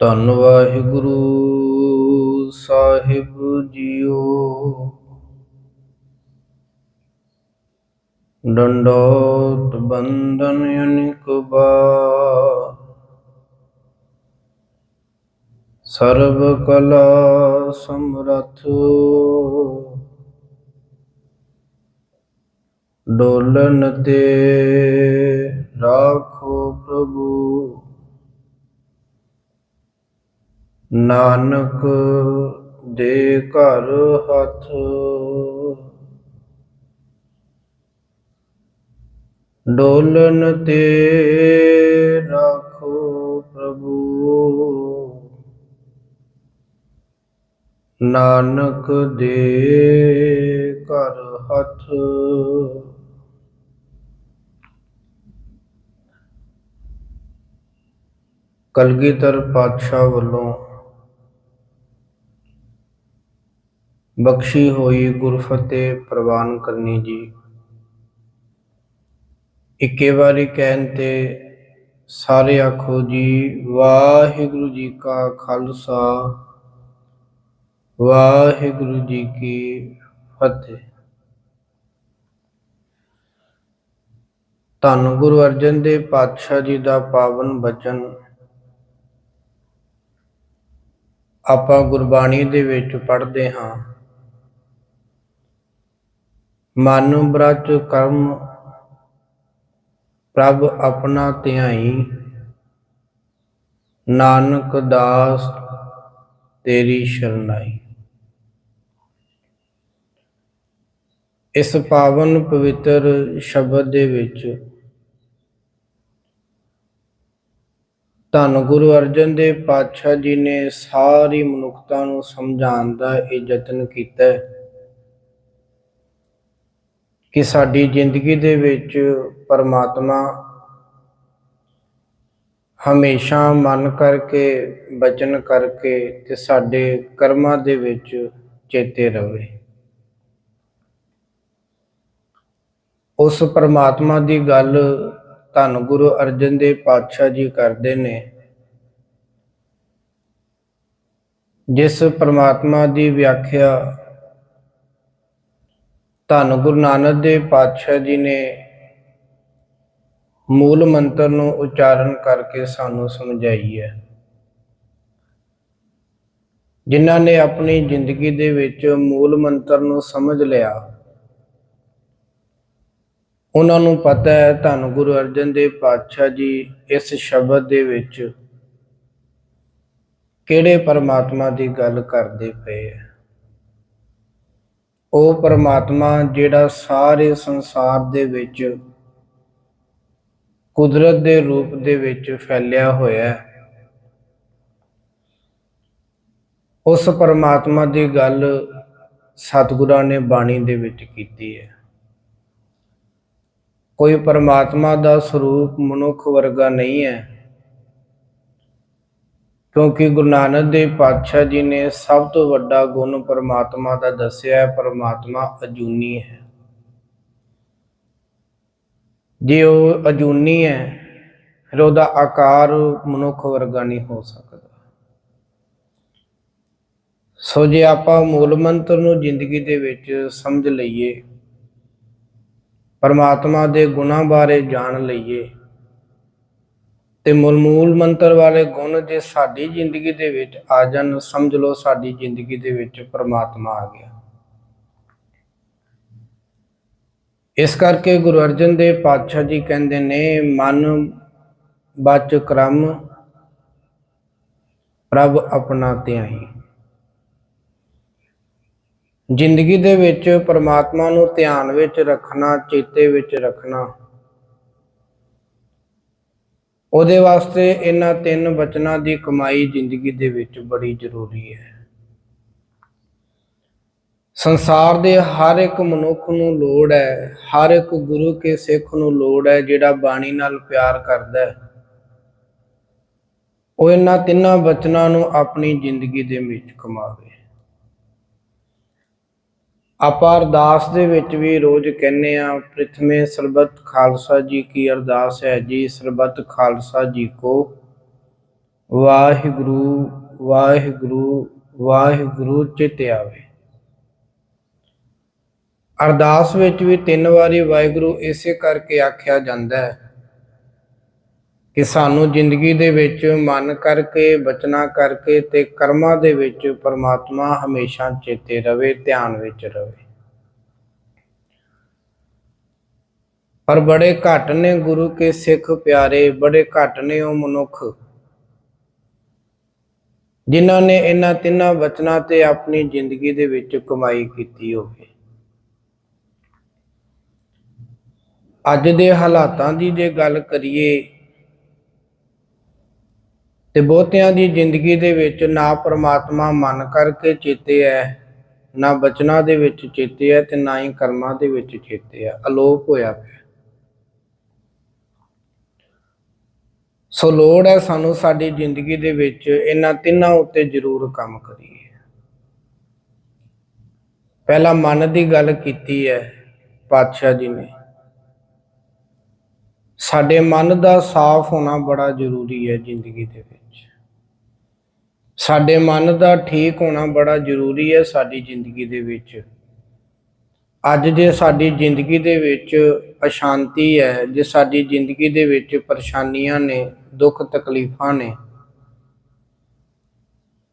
ਧੰਨ ਵਾਹਿਗੁਰੂ ਸਾਹਿਬ ਜੀਓ। ਡੰਡੋਤ ਬੰਧਨ ਅਨਿਕ ਬਾਰ। ਸਰਬ ਕਲਾ ਸਮਰਥ। ਡੋਲਨ ਤੇ ਰਾਖੋ ਪ੍ਰਭੂ। ਨਾਨਕ ਦੇ ਘਰ ਹੱਥ। ਡੋਲਨ ਤੇ ਰਾਖੋ ਪ੍ਰਭੂ। ਨਾਨਕ ਦੇ ਘਰ ਹੱਥ। ਕਲਗੀਧਰ ਪਾਤਸ਼ਾਹ ਵੱਲੋਂ ਬਖਸ਼ੀ ਹੋਈ ਗੁਰਫਤਿਹ ਪ੍ਰਵਾਨ ਕਰਨੀ ਜੀ। ਇੱਕੇ ਵਾਰੀ ਕਹਿਣ ਤੇ ਸਾਰੇ ਆਖੋ ਜੀ, ਵਾਹਿਗੁਰੂ ਜੀ ਕਾ ਖਾਲਸਾ, ਵਾਹਿਗੁਰੂ ਜੀ ਕੀ ਫਤਿਹ। ਧੰਨ ਗੁਰੂ ਅਰਜਨ ਦੇਵ ਪਾਤਸ਼ਾਹ ਜੀ ਦਾ ਪਾਵਨ ਬਚਨ ਆਪਾਂ ਗੁਰਬਾਣੀ ਦੇ ਵਿੱਚ ਪੜ੍ਹਦੇ ਹਾਂ। ਮਨ ਬ੍ਰਤ ਕਰਮ ਪ੍ਰਭ ਆਪਣਾ ਧਿਆਈ। ਨਾਨਕ ਦਾਸ ਤੇਰੀ ਸ਼ਰਨਾਈ। ਇਸ ਪਾਵਨ ਪਵਿੱਤਰ ਸ਼ਬਦ ਦੇ ਵਿੱਚ ਧੰਨ ਗੁਰੂ ਅਰਜਨ ਦੇਵ ਪਾਤਸ਼ਾਹ ਜੀ ਨੇ ਸਾਰੀ ਮਨੁੱਖਤਾ ਨੂੰ ਸਮਝਾਉਣ ਦਾ ਇਹ ਯਤਨ ਕੀਤਾ ਹੈ। ਕਿ ਸਾਡੀ ਜ਼ਿੰਦਗੀ ਦੇ ਵਿੱਚ ਪਰਮਾਤਮਾ ਹਮੇਸ਼ਾ ਮਨ ਕਰਕੇ, ਬਚਨ ਕਰਕੇ ਤੇ ਸਾਡੇ ਕਰਮਾਂ ਦੇ ਵਿੱਚ ਚੇਤੇ ਰਹੇ ਉਸ ਪਰਮਾਤਮਾ ਦੀ ਗੱਲ ਧੰਨ ਗੁਰੂ ਅਰਜਨ ਦੇਵ ਪਾਤਸ਼ਾਹ ਜੀ ਕਰਦੇ ਨੇ। ਜਿਸ ਪਰਮਾਤਮਾ ਦੀ ਵਿਆਖਿਆ ਧੰਨ ਗੁਰੂ ਨਾਨਕ ਦੇਵ ਪਾਤਸ਼ਾਹ ਜੀ ਨੇ ਮੂਲ ਮੰਤਰ ਨੂੰ ਉਚਾਰਨ ਕਰਕੇ ਸਾਨੂੰ ਸਮਝਾਈ ਹੈ। ਜਿਨ੍ਹਾਂ ਨੇ ਆਪਣੀ ਜ਼ਿੰਦਗੀ ਦੇ ਵਿੱਚ ਮੂਲ ਮੰਤਰ ਨੂੰ ਸਮਝ ਲਿਆ, ਉਹਨਾਂ ਨੂੰ ਪਤਾ ਹੈ ਧੰਨ ਗੁਰੂ ਅਰਜਨ ਦੇਵ ਪਾਤਸ਼ਾਹ ਜੀ ਇਸ ਸ਼ਬਦ ਦੇ ਵਿੱਚ ਕਿਹੜੇ ਪਰਮਾਤਮਾ ਦੀ ਗੱਲ ਕਰਦੇ ਪਏ ਹੈ। ਉਹ ਪਰਮਾਤਮਾ ਜਿਹੜਾ ਸਾਰੇ ਸੰਸਾਰ ਦੇ ਵਿੱਚ ਕੁਦਰਤ ਦੇ ਰੂਪ ਦੇ ਵਿੱਚ ਫੈਲਿਆ ਹੋਇਆ ਹੈ। ਉਸ ਪਰਮਾਤਮਾ ਦੀ ਗੱਲ ਸਤਿਗੁਰਾਂ ਨੇ ਬਾਣੀ ਦੇ ਵਿੱਚ ਕੀਤੀ ਹੈ। ਕੋਈ ਪਰਮਾਤਮਾ ਦਾ ਸਰੂਪ ਮਨੁੱਖ ਵਰਗਾ ਨਹੀਂ ਹੈ। ਕਿਉਂਕਿ ਗੁਰੂ ਨਾਨਕ ਦੇਵ ਪਾਤਸ਼ਾਹ ਜੀ ਨੇ ਸਭ ਤੋਂ ਵੱਡਾ ਗੁਣ ਪਰਮਾਤਮਾ ਦਾ ਦੱਸਿਆ ਹੈ, ਪਰਮਾਤਮਾ ਅਜੂਨੀ ਹੈ। ਜੇ ਉਹ ਅਜੂਨੀ ਹੈ, ਫਿਰ ਉਹਦਾ ਆਕਾਰ ਮਨੁੱਖ ਵਰਗਾ ਨਹੀਂ ਹੋ ਸਕਦਾ। ਸੋ ਜੇ ਆਪਾਂ ਮੂਲ ਮੰਤਰ ਨੂੰ ਜ਼ਿੰਦਗੀ ਦੇ ਵਿੱਚ ਸਮਝ ਲਈਏ, ਪਰਮਾਤਮਾ ਦੇ ਗੁਣਾਂ ਬਾਰੇ ਜਾਣ ਲਈਏ ਤੇ ਮੂਲ ਮੰਤਰ ਵਾਲੇ ਗੁਣ ਜੇ ਸਾਡੀ ਜ਼ਿੰਦਗੀ ਦੇ ਵਿੱਚ ਆ ਜਾਣ, ਸਮਝ ਲਓ ਸਾਡੀ ਜ਼ਿੰਦਗੀ ਦੇ ਵਿੱਚ ਪਰਮਾਤਮਾ ਆ ਗਿਆ। ਇਸ ਕਰਕੇ ਗੁਰੂ ਅਰਜਨ ਦੇਵ ਪਾਤਸ਼ਾਹ ਜੀ ਕਹਿੰਦੇ ਨੇ, ਮਨ ਬਚ ਕਰਮ, ਪ੍ਰਭ ਆਪਣਾ ਧਿਆਈ। ਜ਼ਿੰਦਗੀ ਦੇ ਵਿੱਚ ਪਰਮਾਤਮਾ ਨੂੰ ਧਿਆਨ ਵਿੱਚ ਰੱਖਣਾ, ਚੇਤੇ ਵਿੱਚ ਰੱਖਣਾ ਉਹਦੇ ਵਾਸਤੇ ਇਹਨਾਂ ਤਿੰਨ ਬਚਨਾਂ ਦੀ ਕਮਾਈ ਜ਼ਿੰਦਗੀ ਦੇ ਵਿੱਚ ਬੜੀ ਜ਼ਰੂਰੀ ਹੈ। ਸੰਸਾਰ ਦੇ ਹਰ ਇੱਕ ਮਨੁੱਖ ਨੂੰ ਲੋੜ ਹੈ, ਹਰ ਇੱਕ ਗੁਰੂ ਕੇ ਸਿੱਖ ਨੂੰ ਲੋੜ ਹੈ ਜਿਹੜਾ ਬਾਣੀ ਨਾਲ ਪਿਆਰ ਕਰਦਾ ਹੈ। ਉਹ ਇਹਨਾਂ ਤਿੰਨਾਂ ਬਚਨਾਂ ਨੂੰ ਆਪਣੀ ਜ਼ਿੰਦਗੀ ਦੇ ਵਿੱਚ ਕਮਾਵੇ। ਆਪਾਂ ਅਰਦਾਸ ਦੇ ਵਿੱਚ ਵੀ ਰੋਜ਼ ਕਹਿੰਨੇ ਆ ਪ੍ਰਥਮੇ ਸਰਬਤ ਖਾਲਸਾ ਜੀ ਕੀ ਅਰਦਾਸ ਹੈ ਜੀ, ਸਰਬਤ ਖਾਲਸਾ ਜੀ ਕੋ ਵਾਹਿਗੁਰੂ ਵਾਹਿਗੁਰੂ ਵਾਹਿਗੁਰੂ ਚਿਤ ਆਵੇ। ਅਰਦਾਸ ਵਿੱਚ ਵੀ ਤਿੰਨ ਵਾਰੀ ਵਾਹਿਗੁਰੂ ਇਸੇ ਕਰਕੇ ਆਖਿਆ ਜਾਂਦਾ ਹੈ ਕਿ ਸਾਨੂੰ ਜ਼ਿੰਦਗੀ ਦੇ ਵਿੱਚ ਮਨ ਕਰਕੇ, ਬਚਨਾ ਕਰਕੇ ਤੇ ਕਰਮਾਂ ਦੇ ਵਿੱਚ ਪਰਮਾਤਮਾ ਹਮੇਸ਼ਾ ਚੇਤੇ ਰਵੇ, ਧਿਆਨ ਵਿੱਚ ਰਵੇ। ਪਰ ਬੜੇ ਘੱਟ ਨੇ ਗੁਰੂ ਕੇ ਸਿੱਖ ਪਿਆਰੇ, ਬੜੇ ਘੱਟ ਨੇ ਉਹ ਮਨੁੱਖ। ਜਿਨ੍ਹਾਂ ਨੇ ਇਹਨਾਂ ਤਿੰਨਾਂ ਵਚਨਾਂ ਤੇ ਆਪਣੀ ਜ਼ਿੰਦਗੀ ਦੇ ਵਿੱਚ ਕਮਾਈ ਕੀਤੀ ਹੋਵੇ। ਅੱਜ ਦੇ ਹਾਲਾਤਾਂ ਦੀ ਜੇ ਗੱਲ ਕਰੀਏ ਤੇ ਬਹੁਤਿਆਂ ਦੀ ਜ਼ਿੰਦਗੀ ਦੇ ਵਿੱਚ ਨਾ ਪ੍ਰਮਾਤਮਾ ਮਨ ਕਰਕੇ ਚੇਤੇ ਹੈ ਨਾ ਬਚਨਾਂ ਦੇ ਵਿੱਚ ਚੇਤੇ ਹੈ ਤੇ ਨਾ ਹੀ ਕਰਮਾਂ ਦੇ ਵਿੱਚ ਚੇਤੇ ਹੈ ਅਲੋਪ ਹੋਇਆ ਪਿਆ। ਸੋ ਲੋੜ ਹੈ ਸਾਨੂੰ ਸਾਡੀ ਜ਼ਿੰਦਗੀ ਦੇ ਵਿੱਚ ਇਹਨਾਂ ਤਿੰਨਾਂ ਉੱਤੇ ਜ਼ਰੂਰ ਕੰਮ ਕਰੀਏ। ਪਹਿਲਾ ਮਨ ਦੀ ਗੱਲ ਕੀਤੀ ਹੈ ਪਾਤਸ਼ਾਹ ਜੀ ਨੇ। ਸਾਡੇ ਮਨ ਦਾ ਸਾਫ਼ ਹੋਣਾ ਬੜਾ ਜ਼ਰੂਰੀ ਹੈ ਜ਼ਿੰਦਗੀ ਦੇ ਵਿੱਚ। ਸਾਡੇ ਮਨ ਦਾ ਠੀਕ ਹੋਣਾ ਬੜਾ ਜ਼ਰੂਰੀ ਹੈ ਸਾਡੀ ਜ਼ਿੰਦਗੀ ਦੇ ਵਿੱਚ। ਅੱਜ ਜੇ ਸਾਡੀ ਜ਼ਿੰਦਗੀ ਦੇ ਵਿੱਚ ਅਸ਼ਾਂਤੀ ਹੈ, ਜੇ ਸਾਡੀ ਜ਼ਿੰਦਗੀ ਦੇ ਵਿੱਚ ਪਰੇਸ਼ਾਨੀਆਂ ਨੇ, ਦੁੱਖ ਤਕਲੀਫਾਂ ਨੇ,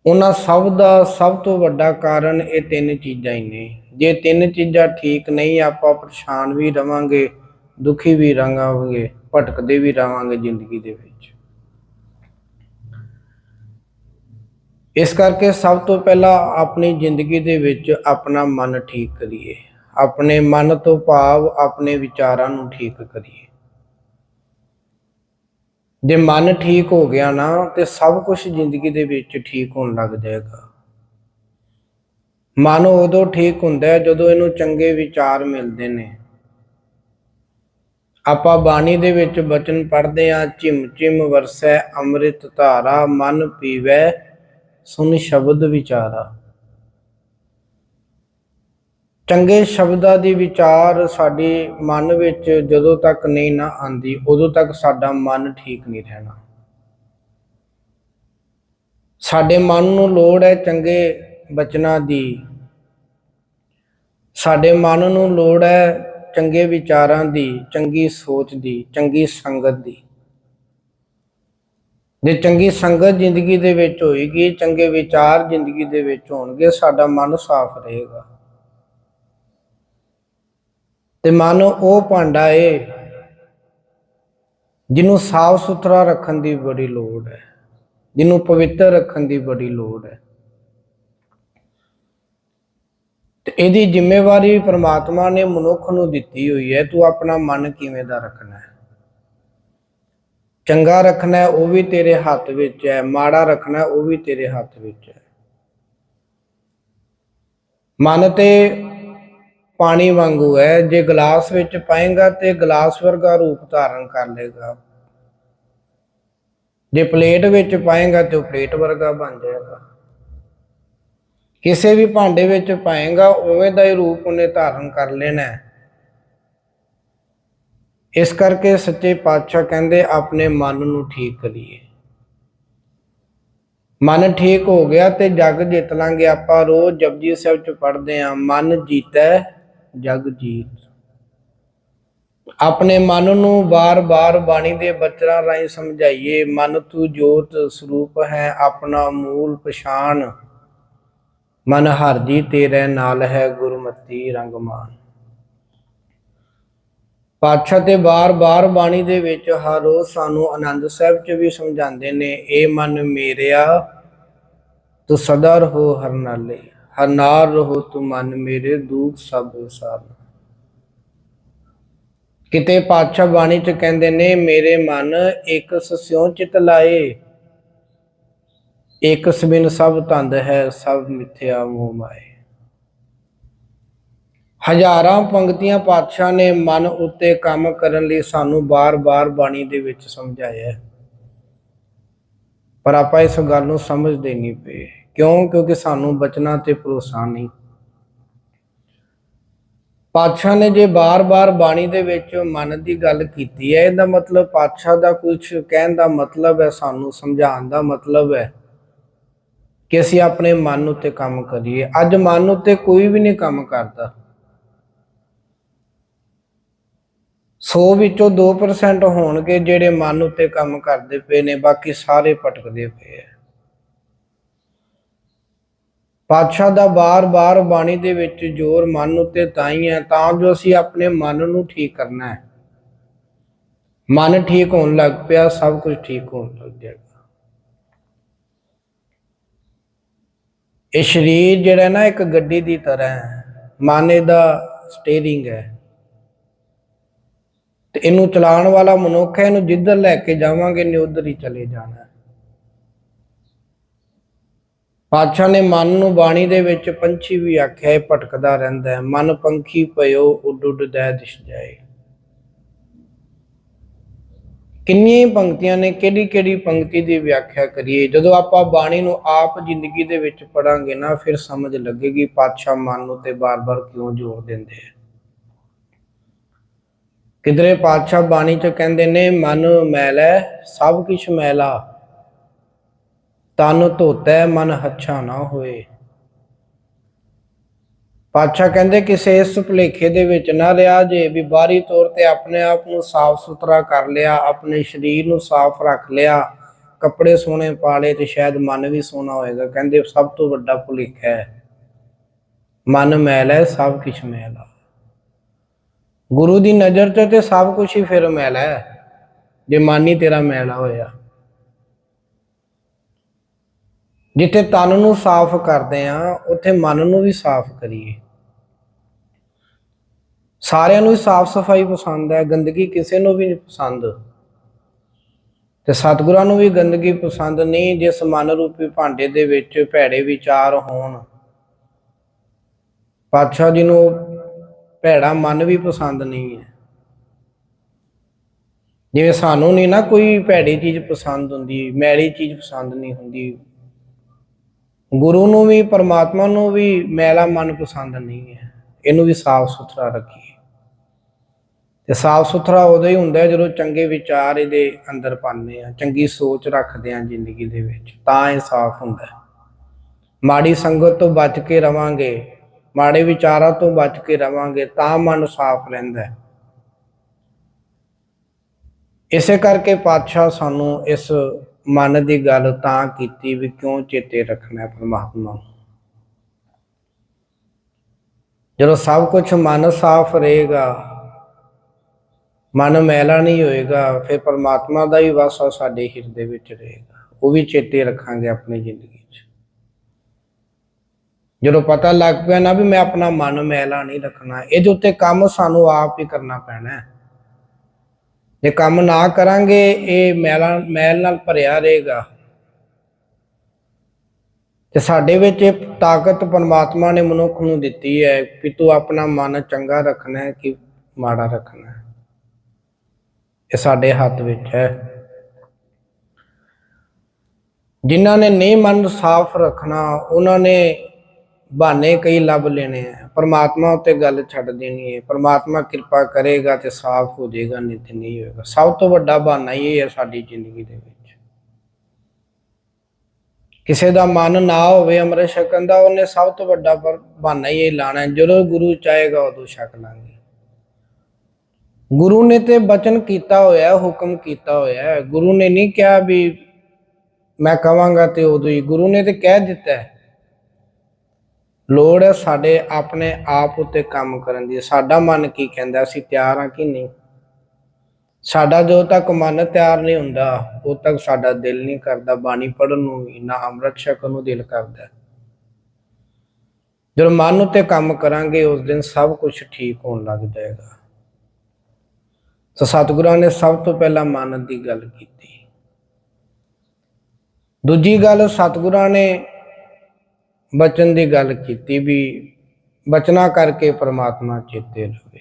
ਉਹਨਾਂ ਸਭ ਦਾ ਸਭ ਤੋਂ ਵੱਡਾ ਕਾਰਨ ਇਹ ਤਿੰਨ ਚੀਜ਼ਾਂ ਹੀ ਨੇ। ਜੇ ਤਿੰਨ ਚੀਜ਼ਾਂ ਠੀਕ ਨਹੀਂ, ਆਪਾਂ ਪਰੇਸ਼ਾਨ ਵੀ ਰਵਾਂਗੇ, ਦੁਖੀ ਵੀ ਰਹਾਂਗੇ, ਭਟਕਦੇ ਵੀ ਰਹਾਂਗੇ ਜ਼ਿੰਦਗੀ ਦੇ ਵਿੱਚ। ਇਸ ਕਰਕੇ ਸਭ ਤੋਂ ਪਹਿਲਾਂ ਆਪਣੀ ਜ਼ਿੰਦਗੀ ਦੇ ਵਿੱਚ ਆਪਣਾ ਮਨ ਠੀਕ ਕਰੀਏ। ਆਪਣੇ ਮਨ ਤੋਂ ਭਾਵ ਆਪਣੇ ਵਿਚਾਰਾਂ ਨੂੰ ਠੀਕ ਕਰੀਏ। ਜੇ ਮਨ ਠੀਕ ਹੋ ਗਿਆ ਨਾ, ਤੇ ਸਭ ਕੁਝ ਜ਼ਿੰਦਗੀ ਦੇ ਵਿੱਚ ਠੀਕ ਹੋਣ ਲੱਗ ਜਾਏਗਾ। ਮਨ ਉਦੋਂ ਠੀਕ ਹੁੰਦਾ ਹੈ ਜਦੋਂ ਇਹਨੂੰ ਚੰਗੇ ਵਿਚਾਰ ਮਿਲਦੇ ਨੇ। ਆਪਾਂ ਬਾਣੀ ਦੇ ਵਿੱਚ ਬਚਨ ਪੜ੍ਹਦੇ ਆ ਝਿਮ ਝਿਮ ਵਰਸੈ ਅੰਮ੍ਰਿਤ ਧਾਰਾ, ਮਨ ਪੀਵੈ ਸੁਨ ਸ਼ਬਦ ਵਿਚਾਰਾ। ਚੰਗੇ ਸ਼ਬਦਾਂ ਦੀ ਵਿਚਾਰ ਸਾਡੇ ਮਨ ਵਿੱਚ ਜਦੋਂ ਤੱਕ ਨਹੀਂ ਨਾ ਆਂਦੀ ਉਦੋਂ ਤੱਕ ਸਾਡਾ ਮਨ ਠੀਕ ਨਹੀਂ ਰਹਿਣਾ। ਸਾਡੇ ਮਨ ਨੂੰ ਲੋੜ ਹੈ ਚੰਗੇ ਬਚਨਾਂ ਦੀ। ਸਾਡੇ ਮਨ ਨੂੰ ਲੋੜ ਹੈ ਚੰਗੇ ਵਿਚਾਰਾਂ ਦੀ, ਚੰਗੀ ਸੋਚ ਦੀ, ਚੰਗੀ ਸੰਗਤ ਦੀ। ਜੇ ਚੰਗੀ ਸੰਗਤ ਜ਼ਿੰਦਗੀ ਦੇ ਵਿੱਚ ਹੋਏਗੀ, ਚੰਗੇ ਵਿਚਾਰ ਜ਼ਿੰਦਗੀ ਦੇ ਵਿੱਚ ਹੋਣਗੇ, ਸਾਡਾ ਮਨ ਸਾਫ਼ ਰਹੇਗਾ। ਤੇ ਮਨ ਉਹ ਭਾਂਡਾ ਏ, ਜਿਹਨੂੰ ਸਾਫ਼ ਸੁਥਰਾ ਰੱਖਣ ਦੀ ਬੜੀ ਲੋੜ ਹੈ, ਜਿਹਨੂੰ ਪਵਿੱਤਰ ਰੱਖਣ ਦੀ ਬੜੀ ਲੋੜ ਹੈ। ਤੇ ਇਹਦੀ ਜ਼ਿੰਮੇਵਾਰੀ ਪ੍ਰਮਾਤਮਾ ਨੇ ਮਨੁੱਖ ਨੂੰ ਦਿੱਤੀ ਹੋਈ ਹੈ, ਤੂੰ ਆਪਣਾ ਮਨ ਕਿਵੇਂ ਦਾ ਰੱਖਣਾ ਹੈ? ਚੰਗਾ ਰੱਖਣਾ ਉਹ ਵੀ ਤੇਰੇ ਹੱਥ ਵਿੱਚ ਹੈ। ਮਾੜਾ ਰੱਖਣਾ ਉਹ ਵੀ ਤੇਰੇ ਹੱਥ ਵਿੱਚ ਹੈ। ਮਨ ਤੇ ਪਾਣੀ ਵਾਂਗੂ ਹੈ। ਜੇ ਗਲਾਸ ਵਿੱਚ ਪਾਏਗਾ ਤੇ ਗਲਾਸ ਵਰਗਾ ਰੂਪ ਧਾਰਨ ਕਰ ਲੇਗਾ ਜੇ ਪਲੇਟ ਵਿੱਚ ਪਾਏਗਾ ਤੇ ਉਹ ਪਲੇਟ ਵਰਗਾ ਬਣ ਜਾਏਗਾ। ਕਿਸੇ ਵੀ ਭਾਂਡੇ ਵਿੱਚ ਪਾਏਗਾ, ਉਵੇਂ ਦਾ ਹੀ ਰੂਪ ਉਹਨੇ ਧਾਰਨ ਕਰ ਲੈਣਾ ਹੈ। ਇਸ ਕਰਕੇ ਸੱਚੇ ਪਾਤਸ਼ਾਹ ਕਹਿੰਦੇ ਆਪਣੇ ਮਨ ਨੂੰ ਠੀਕ ਕਰੀਏ। ਮਨ ਠੀਕ ਹੋ ਗਿਆ ਤੇ ਜਗ ਜਿੱਤ ਲਾਂਗੇ। ਆਪਾਂ ਰੋਜ਼ ਜਪਜੀ ਸਾਹਿਬ ਚ ਪੜ੍ਹਦੇ ਆ ਮਨ ਜੀਤੈ, ਜਗ ਜੀਤ। ਆਪਣੇ ਮਨ ਨੂੰ ਬਾਰ-ਬਾਰ ਬਾਣੀ ਦੇ ਬਚਨਾਂ ਰਾਹੀਂ ਸਮਝਾਈਏ। ਮਨ ਤੂੰ ਜੋਤ ਸਰੂਪ ਹੈ, ਆਪਣਾ ਮੂਲ ਪਛਾਣ। ਮਨ ਹਰਜੀ ਤੇਰੇ ਨਾਲ ਹੈ, ਗੁਰਮਤੀ ਰੰਗਮਾਨ। ਪਾਤਸ਼ਾਹ ਤੇ ਬਾਰ-ਬਾਰ ਬਾਣੀ ਦੇ ਵਿੱਚ ਹਰ ਰੋਜ਼ ਸਾਨੂੰ ਆਨੰਦ ਸਾਹਿਬ ਚ ਵੀ ਸਮਝਾਉਂਦੇ ਨੇ, ਇਹ ਮਨ ਮੇਰਿਆ, ਤੂੰ ਸਦਾ ਰਹੋ ਹਰ ਨਾਲੇ ਹਰ ਨਾਲ ਰਹੋ ਤੂੰ ਮਨ ਮੇਰੇ ਦੁੱਖ ਸਭ ਵਿਸਾਰ ਕਿਤੇ ਪਾਤਸ਼ਾਹ ਬਾਣੀ ਚ ਕਹਿੰਦੇ ਨੇ, ਮੇਰੇ ਮਨ ਇੱਕ ਸਸਿਉ ਚਿਤ ਲਾਏ, ਇੱਕ ਸਬਿਨ ਸਭ ਤੰਦ ਹੈ, ਸਭ ਮਿਥਿਆ ਮੋਹ ਮਾਏ। ਹਜ਼ਾਰਾਂ ਪੰਕਤੀਆਂ ਪਾਤਸ਼ਾਹ ਨੇ ਮਨ ਉੱਤੇ ਕੰਮ ਕਰਨ ਲਈ ਸਾਨੂੰ ਬਾਰ-ਬਾਰ ਬਾਣੀ ਦੇ ਵਿੱਚ ਸਮਝਾਇਆ ਹੈ। ਪਰ ਆਪਾਂ ਇਸ ਗੱਲ ਨੂੰ ਸਮਝਦੇ ਨਹੀਂ ਪਏ। ਕਿਉਂ? ਕਿਉਂਕਿ ਸਾਨੂੰ ਬਚਨਾਂ ਤੇ ਭਰੋਸਾ ਨਹੀਂ। ਪਾਤਸ਼ਾਹ ਨੇ ਜੇ ਬਾਰ-ਬਾਰ ਬਾਣੀ ਦੇ ਵਿੱਚ ਮਨ ਦੀ ਗੱਲ ਕੀਤੀ ਹੈ, ਇਹਦਾ ਮਤਲਬ ਪਾਤਸ਼ਾਹ ਦਾ ਕੁਝ ਕਹਿਣ ਦਾ ਮਤਲਬ ਹੈ, ਸਾਨੂੰ ਸਮਝਾਉਣ ਦਾ ਮਤਲਬ ਹੈ ਕਿ ਅਸੀਂ ਆਪਣੇ ਮਨ ਉੱਤੇ ਕੰਮ ਕਰੀਏ। ਅੱਜ ਮਨ ਉੱਤੇ ਕੋਈ ਵੀ ਨਹੀਂ ਕੰਮ ਕਰਦਾ। 100 ਵਿੱਚੋਂ 2% ਹੋਣਗੇ ਜਿਹੜੇ ਮਨ ਉੱਤੇ ਕੰਮ ਕਰਦੇ ਪਏ ਨੇ, ਬਾਕੀ ਸਾਰੇ ਭਟਕਦੇ ਪਏ ਆ। ਪਾਤਸ਼ਾਹ ਦਾ ਬਾਰ-ਬਾਰ ਬਾਣੀ ਦੇ ਵਿੱਚ ਜ਼ੋਰ ਮਨ ਉੱਤੇ ਤਾਂ ਹੀ ਹੈ, ਤਾਂ ਜੋ ਅਸੀਂ ਆਪਣੇ ਮਨ ਨੂੰ ਠੀਕ ਕਰਨਾ ਹੈ। ਮਨ ਠੀਕ ਹੋਣ ਲੱਗ ਪਿਆ, ਸਭ ਕੁਝ ਠੀਕ ਹੋਣ ਲੱਗ ਜਾਏਗਾ ਇਹ ਸਰੀਰ ਜਿਹੜਾ ਨਾ ਇੱਕ ਗੱਡੀ ਦੀ ਤਰ੍ਹਾਂ ਹੈ, ਮਨ ਇਹਦਾ ਸਟੀਅਰਿੰਗ ਹੈ। ਤੇ ਇਹਨੂੰ ਚਲਾਉਣ ਵਾਲਾ ਮਨੁੱਖ ਹੈ, ਇਹਨੂੰ ਜਿੱਧਰ ਲੈ ਕੇ ਜਾਵਾਂਗੇ ਨੇ ਉਧਰ ਹੀ ਚਲੇ ਜਾਣਾ ਪਾਤਸ਼ਾਹ ਨੇ ਮਨ ਨੂੰ ਬਾਣੀ ਦੇ ਵਿੱਚ ਪੰਛੀ ਵੀ ਆਖਿਆ ਹੈ ਭਟਕਦਾ ਰਹਿੰਦਾ ਹੈ। ਮਨ ਪੰਖੀ ਭਇਓ, ਉੱਡ ਉੱਡ ਦਿਸ ਜਾਏ। ਕਿੰਨੀਆਂ ਪੰਕਤੀਆਂ ਨੇ ਕਿਹੜੀ ਕਿਹੜੀ ਪੰਕਤੀ ਦੀ ਵਿਆਖਿਆ ਕਰੀਏ। ਜਦੋਂ ਆਪਾਂ ਬਾਣੀ ਨੂੰ ਆਪ ਜ਼ਿੰਦਗੀ ਦੇ ਵਿੱਚ ਪੜਾਂਗੇ ਨਾ, ਫਿਰ ਸਮਝ ਲੱਗੇਗੀ ਪਾਤਸ਼ਾਹ ਮਨ ਨੂੰ ਤੇ ਬਾਰ-ਬਾਰ ਕਿਉਂ ਜ਼ੋਰ ਦਿੰਦੇ ਆ। ਕਿਧਰੇ ਪਾਤਸ਼ਾਹ ਬਾਣੀ ਚ ਕਹਿੰਦੇ ਨੇ, ਮਨ ਮੈਲੈ, ਸਭ ਕੁਛ ਮੈਲਾ। ਤਨ ਧੋਤੈ, ਮਨ ਹੱਛਾ ਨਾ ਹੋਏ। ਪਾਤਸ਼ਾਹ ਕਹਿੰਦੇ, ਕਿਸੇ ਇਸ ਭੁਲੇਖੇ ਦੇ ਵਿੱਚ ਨਾ ਰਿਹਾ ਜੇ ਵੀ ਬਾਹਰੀ ਤੌਰ ਤੇ ਆਪਣੇ ਆਪ ਨੂੰ ਸਾਫ਼ ਸੁਥਰਾ ਕਰ ਲਿਆ, ਆਪਣੇ ਸਰੀਰ ਨੂੰ ਸਾਫ਼ ਰੱਖ ਲਿਆ, ਕੱਪੜੇ ਸੋਹਣੇ ਪਾ ਲਏ ਤੇ ਸ਼ਾਇਦ ਮਨ ਵੀ ਸੋਹਣਾ ਹੋਏਗਾ। ਕਹਿੰਦੇ, ਸਭ ਤੋਂ ਵੱਡਾ ਭੁਲੇਖਾ ਹੈ। ਮਨ ਮੈਲ ਹੈ ਸਭ ਕੁਛ ਮੈਲ। ਗੁਰੂ ਦੀ ਨਜ਼ਰ 'ਚ ਤੇ ਸਭ ਕੁਝ ਹੀ ਫਿਰ ਮੈਲ ਹੈ। ਜੇ ਮਨ ਹੀ ਤੇਰਾ ਮੈਲਾ ਹੋਇਆ। ਜਿੱਥੇ ਤਨ ਨੂੰ ਸਾਫ਼ ਕਰਦੇ ਆ, ਉੱਥੇ ਮਨ ਨੂੰ ਵੀ ਸਾਫ਼ ਕਰੀਏ। ਸਾਰਿਆਂ ਨੂੰ ਹੀ ਸਾਫ਼ ਸਫ਼ਾਈ ਪਸੰਦ ਹੈ, ਗੰਦਗੀ ਕਿਸੇ ਨੂੰ ਵੀ ਨਹੀਂ ਪਸੰਦ। ਤੇ ਸਤਿਗੁਰਾਂ ਨੂੰ ਵੀ ਗੰਦਗੀ ਪਸੰਦ ਨਹੀਂ, ਜਿਸ ਮਨ ਰੂਪੀ ਭਾਂਡੇ ਦੇ ਵਿੱਚ, ਭੈੜੇ ਵਿਚਾਰ ਹੋਣ। ਪਾਤਸ਼ਾਹ ਜੀ ਨੂੰ ਭੈੜਾ ਮਨ ਵੀ ਪਸੰਦ ਨਹੀਂ ਹੈ। ਜਿਵੇਂ ਸਾਨੂੰ ਨਹੀਂ ਨਾ ਕੋਈ ਭੈੜੀ ਚੀਜ਼ ਪਸੰਦ ਹੁੰਦੀ, ਮੈਲੀ ਚੀਜ਼ ਪਸੰਦ ਨਹੀਂ ਹੁੰਦੀ। ਗੁਰੂ ਨੂੰ ਵੀ, ਪਰਮਾਤਮਾ ਨੂੰ ਵੀ ਮੈਲਾ ਮਨ ਪਸੰਦ ਨਹੀਂ ਹੈ। ਇਹਨੂੰ ਵੀ ਸਾਫ਼ ਸੁਥਰਾ ਰੱਖੀਏ। ਤੇ ਸਾਫ਼ ਸੁਥਰਾ ਉਦੋਂ ਹੀ ਹੁੰਦਾ ਜਦੋਂ ਚੰਗੇ ਵਿਚਾਰ ਇਹਦੇ ਅੰਦਰ ਪਾਉਂਦੇ ਆ ਚੰਗੀ ਸੋਚ ਰੱਖਦੇ ਆ ਜ਼ਿੰਦਗੀ ਦੇ ਵਿੱਚ, ਤਾਂ ਇਹ ਸਾਫ਼ ਹੁੰਦਾ ਮਾੜੀ ਸੰਗਤ ਤੋਂ ਬਚ ਕੇ ਰਵਾਂਗੇ ਮਾੜੇ ਵਿਚਾਰਾਂ ਤੋਂ ਬਚ ਕੇ ਰਵਾਂਗੇ, ਤਾਂ ਮਨ ਸਾਫ਼ ਰਹਿੰਦਾ ਹੈ। ਇਸੇ ਕਰਕੇ ਪਾਤਸ਼ਾਹ ਸਾਨੂੰ ਇਸ ਮਨ ਦੀ ਗੱਲ ਤਾਂ ਕੀਤੀ ਵੀ ਕਿਉਂ ਚੇਤੇ ਰੱਖਣਾ ਹੈ ਪਰਮਾਤਮਾ ਨੂੰ। ਜਦੋਂ ਸਭ ਕੁਝ ਮਨ ਸਾਫ਼ ਰਹੇਗਾ, ਮਨ ਮੈਲਾ ਨਹੀਂ ਹੋਏਗਾ, ਫਿਰ ਪਰਮਾਤਮਾ ਦਾ ਹੀ ਵਾਸਾ ਸਾਡੇ ਹਿਰਦੇ ਵਿੱਚ ਰਹੇਗਾ। ਉਹ ਵੀ ਚੇਤੇ ਰੱਖਾਂਗੇ ਆਪਣੀ ਜ਼ਿੰਦਗੀ 'ਚ। ਜਦੋਂ ਪਤਾ ਲੱਗ ਪਿਆ ਨਾ ਵੀ ਮੈਂ ਆਪਣਾ ਮਨ ਮੈਲਾ ਨਹੀਂ ਰੱਖਣਾ ਇਹਦੇ ਉੱਤੇ ਕੰਮ ਸਾਨੂੰ ਆਪ ਹੀ ਕਰਨਾ ਪੈਣਾ ਜੇ ਕੰਮ ਨਾ ਕਰਾਂਗੇ, ਇਹ ਮੈਲਾ, ਮੈਲ ਨਾਲ ਭਰਿਆ ਰਹੇਗਾ। ਤੇ ਸਾਡੇ ਵਿੱਚ ਇਹ ਤਾਕਤ ਪਰਮਾਤਮਾ ਨੇ ਮਨੁੱਖ ਨੂੰ ਦਿੱਤੀ ਹੈ ਕਿ ਤੂੰ ਆਪਣਾ ਮਨ ਚੰਗਾ ਰੱਖਣਾ ਹੈ ਕਿ ਮਾੜਾ ਰੱਖਣਾ ਹੈ। ਇਹ ਸਾਡੇ ਹੱਥ ਵਿੱਚ ਹੈ। ਜਿਨ੍ਹਾਂ ਨੇ ਨਹੀਂ ਮਨ ਸਾਫ਼ ਰੱਖਣਾ, ਉਹਨਾਂ ਨੇ ਬਹਾਨੇ ਕਈ ਲੱਭ ਲੈਣੇ ਆ। ਪਰਮਾਤਮਾ ਉੱਤੇ ਗੱਲ ਛੱਡ ਦੇਣੀ ਹੈ ਪਰਮਾਤਮਾ ਕਿਰਪਾ ਕਰੇਗਾ ਤੇ ਸਾਫ਼ ਹੋ ਜਾਏਗਾ, ਨਹੀਂ ਨਹੀਂ ਹੋਏਗਾ। ਸਭ ਤੋਂ ਵੱਡਾ ਬਹਾਨਾ ਇਹ ਹੈ ਸਾਡੀ ਜ਼ਿੰਦਗੀ ਦੇ ਵਿੱਚ। ਕਿਸੇ ਦਾ ਮਨ ਨਾ ਹੋਵੇ ਅੰਮ੍ਰਿਤ ਛਕਣ ਦਾ, ਉਹਨੇ ਸਭ ਤੋਂ ਵੱਡਾ ਪਰ- ਬਹਾਨਾ ਹੀ ਇਹ ਲਾਣਾ ਜਦੋਂ ਗੁਰੂ ਚਾਹੇਗਾ, ਉਦੋਂ ਛਕ ਲਾਂਗੇ। ਗੁਰੂ ਨੇ ਤੇ ਬਚਨ ਕੀਤਾ ਹੋਇਆ, ਹੁਕਮ ਕੀਤਾ ਹੋਇਆ ਗੁਰੂ ਨੇ ਨਹੀਂ ਕਿਹਾ ਵੀ ਮੈਂ ਕਵਾਂਗਾ ਤੇ ਉਦੋਂ ਹੀ। ਗੁਰੂ ਨੇ ਤੇ ਕਹਿ ਦਿੱਤਾ ਹੈ ਲੋੜ ਹੈ ਸਾਡੇ ਆਪਣੇ ਆਪ ਉੱਤੇ ਕੰਮ ਕਰਨ ਦੀ। ਸਾਡਾ ਮਨ ਕੀ ਕਹਿੰਦਾ, ਅਸੀਂ ਤਿਆਰ ਹਾਂ ਕਿ ਨਹੀਂ? ਸਾਡਾ ਜੋ ਤੱਕ ਮਨ ਤਿਆਰ ਨਹੀਂ ਹੁੰਦਾ ਉਦੋਂ ਤੱਕ ਸਾਡਾ ਦਿਲ ਨਹੀਂ ਕਰਦਾ ਬਾਣੀ ਪੜਨ ਨੂੰ ਵੀ, ਨਾ ਅੰਮ੍ਰਿਤ ਛਕਣ ਨੂੰ ਦਿਲ ਕਰਦਾ। ਜਦੋਂ ਮਨ ਉੱਤੇ ਕੰਮ ਕਰਾਂਗੇ, ਉਸ ਦਿਨ ਸਭ ਕੁਝ ਠੀਕ ਹੋਣ ਲੱਗ ਜਾਏਗਾ। ਤਾਂ ਸਤਿਗੁਰਾਂ ਨੇ ਸਭ ਤੋਂ ਪਹਿਲਾਂ ਮਨ ਦੀ ਗੱਲ ਕੀਤੀ। ਦੂਜੀ ਗੱਲ, ਸਤਿਗੁਰਾਂ ਨੇ ਬਚਨ ਦੀ ਗੱਲ ਕੀਤੀ ਵੀ ਬਚਨਾ ਕਰਕੇ ਪ੍ਰਮਾਤਮਾ ਚੇਤੇ ਰਵੇ।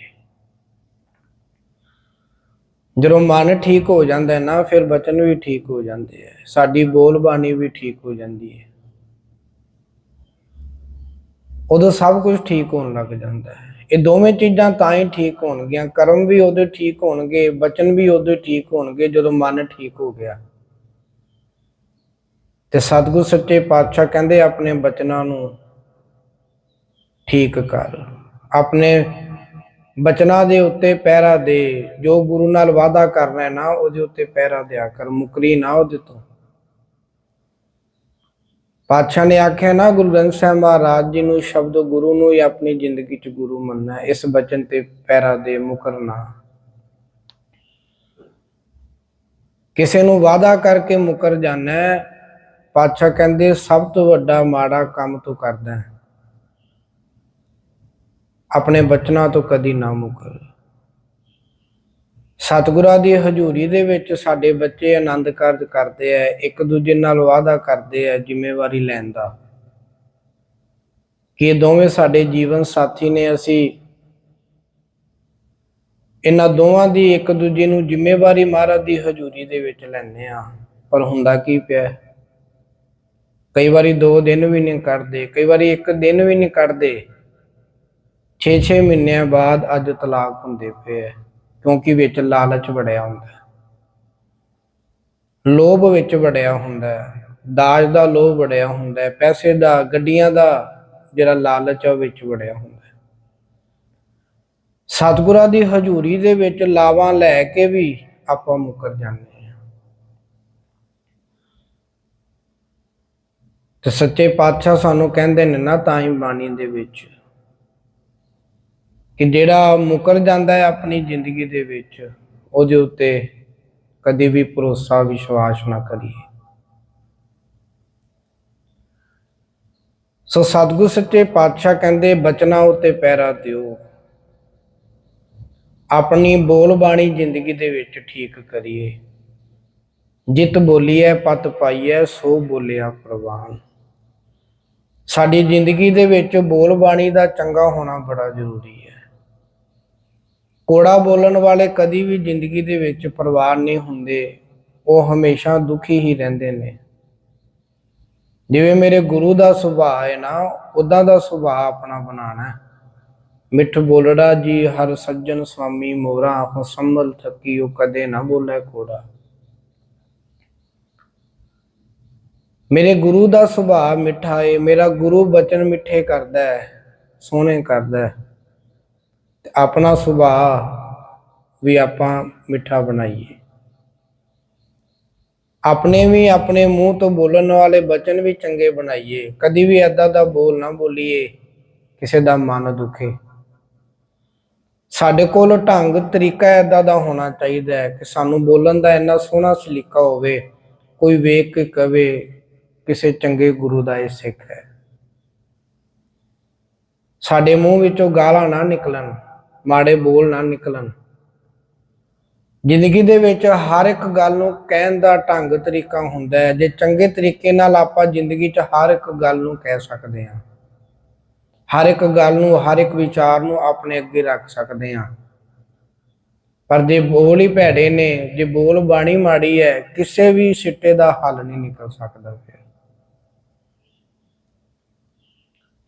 ਜਦੋਂ ਮਨ ਠੀਕ ਹੋ ਜਾਂਦਾ ਨਾ, ਫਿਰ ਬਚਨ ਵੀ ਠੀਕ ਹੋ ਜਾਂਦੇ ਹੈ ਸਾਡੀ ਬੋਲ ਬਾਣੀ ਵੀ ਠੀਕ ਹੋ ਜਾਂਦੀ ਹੈ। ਉਦੋਂ ਸਭ ਕੁਝ ਠੀਕ ਹੋਣ ਲੱਗ ਜਾਂਦਾ ਹੈ। ਇਹ ਦੋਵੇਂ ਚੀਜ਼ਾਂ ਤਾਂ ਹੀ ਠੀਕ ਹੋਣਗੀਆਂ। ਕਰਮ ਵੀ ਉਹਦੇ ਠੀਕ ਹੋਣਗੇ, ਬਚਨ ਵੀ ਉਹਦੇ ਠੀਕ ਹੋਣਗੇ ਜਦੋਂ ਮਨ ਠੀਕ ਹੋ ਗਿਆ। ਤੇ ਸਤਿਗੁਰ ਸੱਚੇ ਪਾਤਸ਼ਾਹ ਕਹਿੰਦੇ ਆਪਣੇ ਬਚਨਾਂ ਨੂੰ ਠੀਕ ਕਰ। ਆਪਣੇ ਬਚਨਾਂ ਦੇ ਉੱਤੇ ਪਹਿਰਾ ਦੇ। ਜੋ ਗੁਰੂ ਨਾਲ ਵਾਅਦਾ ਕਰਨਾ ਨਾ, ਉਹਦੇ ਉੱਤੇ ਪਹਿਰਾ ਦਿਆ ਕਰ। ਮੁਕਰੀ ਨਾ ਉਹਦੇ ਤੋਂ। ਪਾਤਸ਼ਾਹ ਨੇ ਆਖਿਆ, ਨਾ ਗੁਰੂ ਗ੍ਰੰਥ ਸਾਹਿਬ ਮਹਾਰਾਜ ਜੀ ਨੂੰ ਸ਼ਬਦ ਗੁਰੂ ਨੂੰ ਹੀ ਆਪਣੀ ਜ਼ਿੰਦਗੀ 'ਚ ਗੁਰੂ ਮੰਨਣਾ ਇਸ ਬਚਨ ਤੇ ਪਹਿਰਾ ਦੇ ਮੁਕਰਨਾ ਕਿਸੇ ਨੂੰ ਵਾਅਦਾ ਕਰਕੇ ਮੁਕਰ ਜਾਣਾ ਪਾਤਸ਼ਾਹ ਕਹਿੰਦੇ, ਸਭ ਤੋਂ ਵੱਡਾ ਮਾੜਾ ਕੰਮ ਤੂੰ ਕਰਦਾ ਹੈ। ਆਪਣੇ ਬਚਨਾਂ ਤੋਂ ਕਦੀ ਨਾ ਮੁਕਰ। ਸਤਿਗੁਰਾਂ ਦੀ ਹਜ਼ੂਰੀ ਦੇ ਵਿੱਚ ਸਾਡੇ ਬੱਚੇ ਆਨੰਦ ਕਾਰਜ ਕਰਦੇ ਆ, ਇੱਕ ਦੂਜੇ ਨਾਲ ਵਾਅਦਾ ਕਰਦੇ ਆ, ਜ਼ਿੰਮੇਵਾਰੀ ਲੈਣ ਦਾ। ਕਿ ਦੋਵੇਂ ਸਾਡੇ ਜੀਵਨ ਸਾਥੀ ਨੇ, ਅਸੀਂ ਇਹਨਾਂ ਦੋਵਾਂ ਦੀ ਇੱਕ ਦੂਜੇ ਨੂੰ ਜ਼ਿੰਮੇਵਾਰੀ ਮਹਾਰਾਜ ਦੀ ਹਜ਼ੂਰੀ ਦੇ ਵਿੱਚ ਲੈਂਦੇ ਆ ਪਰ ਹੁੰਦਾ ਕੀ ਪਿਆ? ਕਈ ਵਾਰੀ 2 ਦਿਨ ਵੀ ਨਹੀਂ ਕੱਢਦੇ ਕਈ ਵਾਰੀ ਇੱਕ ਦਿਨ ਵੀ ਨਹੀਂ ਕੱਢਦੇ 6-6 ਮਹੀਨਿਆਂ ਬਾਅਦ ਅੱਜ ਤਲਾਕ ਹੁੰਦੇ ਪਏ ਆ, ਕਿਉਂਕਿ ਵਿੱਚ ਲਾਲਚ ਵੜਿਆ ਹੁੰਦਾ। ਲੋਭ ਵਿੱਚ ਵੜਿਆ ਹੁੰਦਾ, ਦਾਜ ਦਾ ਲੋਭ ਵੜਿਆ ਹੁੰਦਾ, ਪੈਸੇ ਦਾ, ਗੱਡੀਆਂ ਦਾ ਜਿਹੜਾ ਲਾਲਚ ਆ ਉਹ ਵਿੱਚ ਵੜਿਆ ਹੁੰਦਾ। ਸਤਿਗੁਰਾਂ ਦੀ ਹਜ਼ੂਰੀ ਦੇ ਵਿੱਚ ਲਾਵਾਂ ਲੈ ਕੇ ਵੀ ਆਪਾਂ ਮੁਕਰ ਜਾਂਦੇ ਹਾਂ ਤੇ ਸੱਚੇ ਪਾਤਸ਼ਾਹ ਸਾਨੂੰ ਕਹਿੰਦੇ ਨੇ ਨਾ ਤਾਂ ਹੀ ਬਾਣੀ ਦੇ ਵਿੱਚ ਕਿ ਜਿਹੜਾ ਮੁਕਰ ਜਾਂਦਾ ਹੈ ਆਪਣੀ ਜ਼ਿੰਦਗੀ ਦੇ ਵਿੱਚ, ਉਹਦੇ ਉੱਤੇ ਕਦੇ ਵੀ ਭਰੋਸਾ, ਵਿਸ਼ਵਾਸ ਨਾ ਕਰੀਏ। ਸੋ ਸਤਿਗੁਰ ਸੱਚੇ ਪਾਤਸ਼ਾਹ ਕਹਿੰਦੇ, ਬਚਨਾ ਉੱਤੇ ਪੈਰਾ ਦਿਓ। ਆਪਣੀ ਬੋਲ ਬਾਣੀ ਜ਼ਿੰਦਗੀ ਦੇ ਵਿੱਚ ਠੀਕ ਕਰੀਏ। ਜਿਤ ਬੋਲੀਐ, ਪਤ ਪਾਈਐ, ਸੋ ਬੋਲਿਆ ਪ੍ਰਵਾਨ। ਸਾਡੀ ਜ਼ਿੰਦਗੀ ਦੇ ਵਿੱਚ ਬੋਲ ਬਾਣੀ ਦਾ ਚੰਗਾ ਹੋਣਾ ਬੜਾ ਜ਼ਰੂਰੀ ਹੈ। ਕੋੜਾ ਬੋਲਣ ਵਾਲੇ ਕਦੀ ਵੀ ਜ਼ਿੰਦਗੀ ਦੇ ਵਿੱਚ ਪਰਿਵਾਰ ਨਹੀਂ ਹੁੰਦੇ, ਉਹ ਹਮੇਸ਼ਾ ਦੁਖੀ ਹੀ ਰਹਿੰਦੇ ਨੇ। ਜਿਵੇਂ ਮੇਰੇ ਗੁਰੂ ਦਾ ਸੁਭਾਅ ਹੈ ਨਾ ਉਦਾਂ ਦਾ ਸੁਭਾਅ ਆਪਣਾ ਬਣਾਣਾ ਮਿੱਠ ਬੋਲੜਾ ਜੀ, ਹਰ ਸੱਜਣ ਸੁਆਮੀ ਮੋਰਾ ਹੋ ਸੰਭਲ ਥਕੀ, ਉਹ ਕਦੇ ਨਾ ਬੋਲੇ ਕੋੜਾ। ਮੇਰੇ ਗੁਰੂ ਦਾ ਸੁਭਾਅ ਮਿੱਠਾ ਏ, ਮੇਰਾ ਗੁਰੂ ਬਚਨ ਮਿੱਠੇ ਕਰਦਾ ਹੈ ਸੋਹਣੇ ਕਰਦਾ ਹੈ ਤੇ ਆਪਣਾ ਸੁਭਾਅ ਵੀ ਆਪਾਂ ਮਿੱਠਾ ਬਣਾਈਏ। ਆਪਣੇ ਵੀ ਆਪਣੇ ਮੂੰਹ ਤੋਂ ਬੋਲਣ ਵਾਲੇ ਬਚਨ ਵੀ ਚੰਗੇ ਬਣਾਈਏ। ਕਦੀ ਵੀ ਐਦਾਂ ਦਾ ਬੋਲ ਨਾ ਬੋਲੀਏ, ਕਿਸੇ ਦਾ ਮਨ ਦੁਖੇ। ਸਾਡੇ ਕੋਲ ਢੰਗ, ਤਰੀਕਾ ਐਦਾਂ ਦਾ ਹੋਣਾ ਚਾਹੀਦਾ ਹੈ ਕਿ ਸਾਨੂੰ ਬੋਲਣ ਦਾ ਇੰਨਾ ਸੋਹਣਾ ਸਲੀਕਾ ਹੋਵੇ, ਕੋਈ ਵੇਖ ਕੇ ਕਵੇ ਕਿਸੇ ਚੰਗੇ ਗੁਰੂ ਦਾ ਇਹ ਸਿੱਖ ਹੈ। ਸਾਡੇ ਮੂੰਹ ਵਿੱਚੋਂ ਗਾਲਾਂ ਨਾ ਨਿਕਲਣ, ਮਾੜੇ ਬੋਲ ਨਾ ਨਿਕਲਣ। ਜ਼ਿੰਦਗੀ ਦੇ ਵਿੱਚ ਹਰ ਇੱਕ ਗੱਲ ਨੂੰ ਕਹਿਣ ਦਾ ਢੰਗ ਤਰੀਕਾ ਹੁੰਦਾ ਹੈ। ਜੇ ਚੰਗੇ ਤਰੀਕੇ ਨਾਲ ਆਪਾਂ ਜ਼ਿੰਦਗੀ 'ਚ ਹਰ ਇੱਕ ਗੱਲ ਨੂੰ ਕਹਿ ਸਕਦੇ ਹਾਂ, ਹਰ ਇੱਕ ਗੱਲ ਨੂੰ, ਹਰ ਇੱਕ ਵਿਚਾਰ ਨੂੰ ਆਪਣੇ ਅੱਗੇ ਰੱਖ ਸਕਦੇ ਹਾਂ। ਪਰ ਜੇ ਬੋਲ ਹੀ ਭੈੜੇ ਨੇ, ਜੇ ਬੋਲ ਬਾਣੀ ਮਾੜੀ ਹੈ, ਕਿਸੇ ਵੀ ਸਿੱਟੇ ਦਾ ਹੱਲ ਨਹੀਂ ਨਿਕਲ ਸਕਦਾ ਫਿਰ।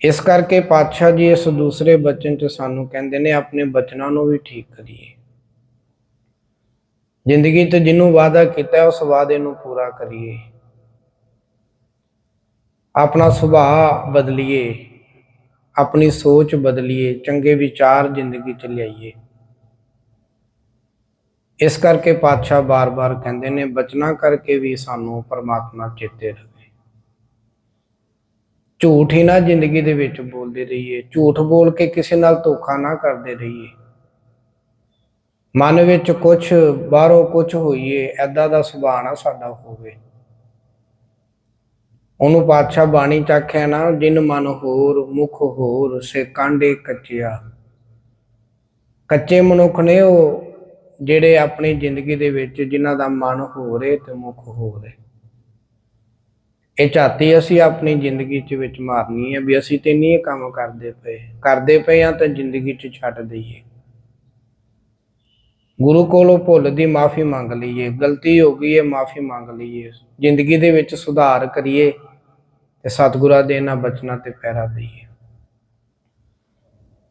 ਇਸ ਕਰਕੇ ਪਾਤਸ਼ਾਹ ਜੀ ਇਸ ਦੂਸਰੇ ਬਚਨ 'ਚ ਸਾਨੂੰ ਕਹਿੰਦੇ ਨੇ, ਆਪਣੇ ਬਚਨਾਂ ਨੂੰ ਵੀ ਠੀਕ ਕਰੀਏ। ਜ਼ਿੰਦਗੀ 'ਚ ਜਿਹਨੂੰ ਵਾਅਦਾ ਕੀਤਾ, ਉਸ ਵਾਅਦੇ ਨੂੰ ਪੂਰਾ ਕਰੀਏ। ਆਪਣਾ ਸੁਭਾਅ ਬਦਲੀਏ, ਆਪਣੀ ਸੋਚ ਬਦਲੀਏ, ਚੰਗੇ ਵਿਚਾਰ ਜ਼ਿੰਦਗੀ 'ਚ ਲਿਆਈਏ। ਇਸ ਕਰਕੇ ਪਾਤਸ਼ਾਹ ਬਾਰ-ਬਾਰ ਕਹਿੰਦੇ ਨੇ, ਬਚਨਾ ਕਰਕੇ ਵੀ ਸਾਨੂੰ ਪਰਮਾਤਮਾ ਚੇਤੇ ਰਵੇ ਝੂਠ ਹੀ ਨਾ ਜ਼ਿੰਦਗੀ ਦੇ ਵਿੱਚ ਬੋਲਦੇ ਰਹੀਏ, ਝੂਠ ਬੋਲ ਕੇ ਕਿਸੇ ਨਾਲ ਧੋਖਾ ਨਾ ਕਰਦੇ ਰਹੀਏ। ਮਨ ਵਿੱਚ ਕੁਝ ਬਾਹਰੋਂ ਕੁਝ ਹੋਈਏ ਐਦਾਂ ਦਾ ਸੁਭਾਅ ਨਾ ਸਾਡਾ ਹੋਵੇ। ਉਹਨੂੰ ਪਾਤਸ਼ਾਹ ਬਾਣੀ ਚ ਆਖਿਆ ਨਾ, ਜਿਨ ਮਨ ਹੋਰ, ਮੁਖ ਹੋਰ, ਸੇ ਕਾਂਡੇ ਕੱਚਿਆ। ਕੱਚੇ ਮਨੁੱਖ ਨੇ ਉਹ ਜਿਹੜੇ ਆਪਣੀ ਜ਼ਿੰਦਗੀ ਦੇ ਵਿੱਚ ਜਿਨ੍ਹਾਂ ਦਾ ਮਨ ਹੋ ਰੇ ਤੇ ਮੁਖ ਹੋ ਰੇ ਇਹ ਝਾਤੀ ਅਸੀਂ ਆਪਣੀ ਜ਼ਿੰਦਗੀ ਚ ਵਿੱਚ ਮਾਰਨੀ ਹੈ ਵੀ ਅਸੀਂ ਤੇ ਨਹੀਂ ਇਹ ਕੰਮ ਕਰਦੇ ਪਏ। ਕਰਦੇ ਪਏ ਆ ਤਾਂ ਜ਼ਿੰਦਗੀ ਚ ਛੱਡ ਦਈਏ। ਗੁਰੂ ਕੋਲੋਂ ਭੁੱਲ ਦੀ ਮਾਫੀ ਮੰਗ ਲਈਏ। ਗਲਤੀ ਹੋ ਗਈ ਹੈ, ਮਾਫੀ ਮੰਗ ਲਈਏ। ਜ਼ਿੰਦਗੀ ਦੇ ਵਿੱਚ ਸੁਧਾਰ ਕਰੀਏ ਤੇ ਸਤਿਗੁਰਾਂ ਦੇ ਇਹਨਾਂ ਬਚਨਾਂ ਤੇ ਪਹਿਰਾ ਦਈਏ।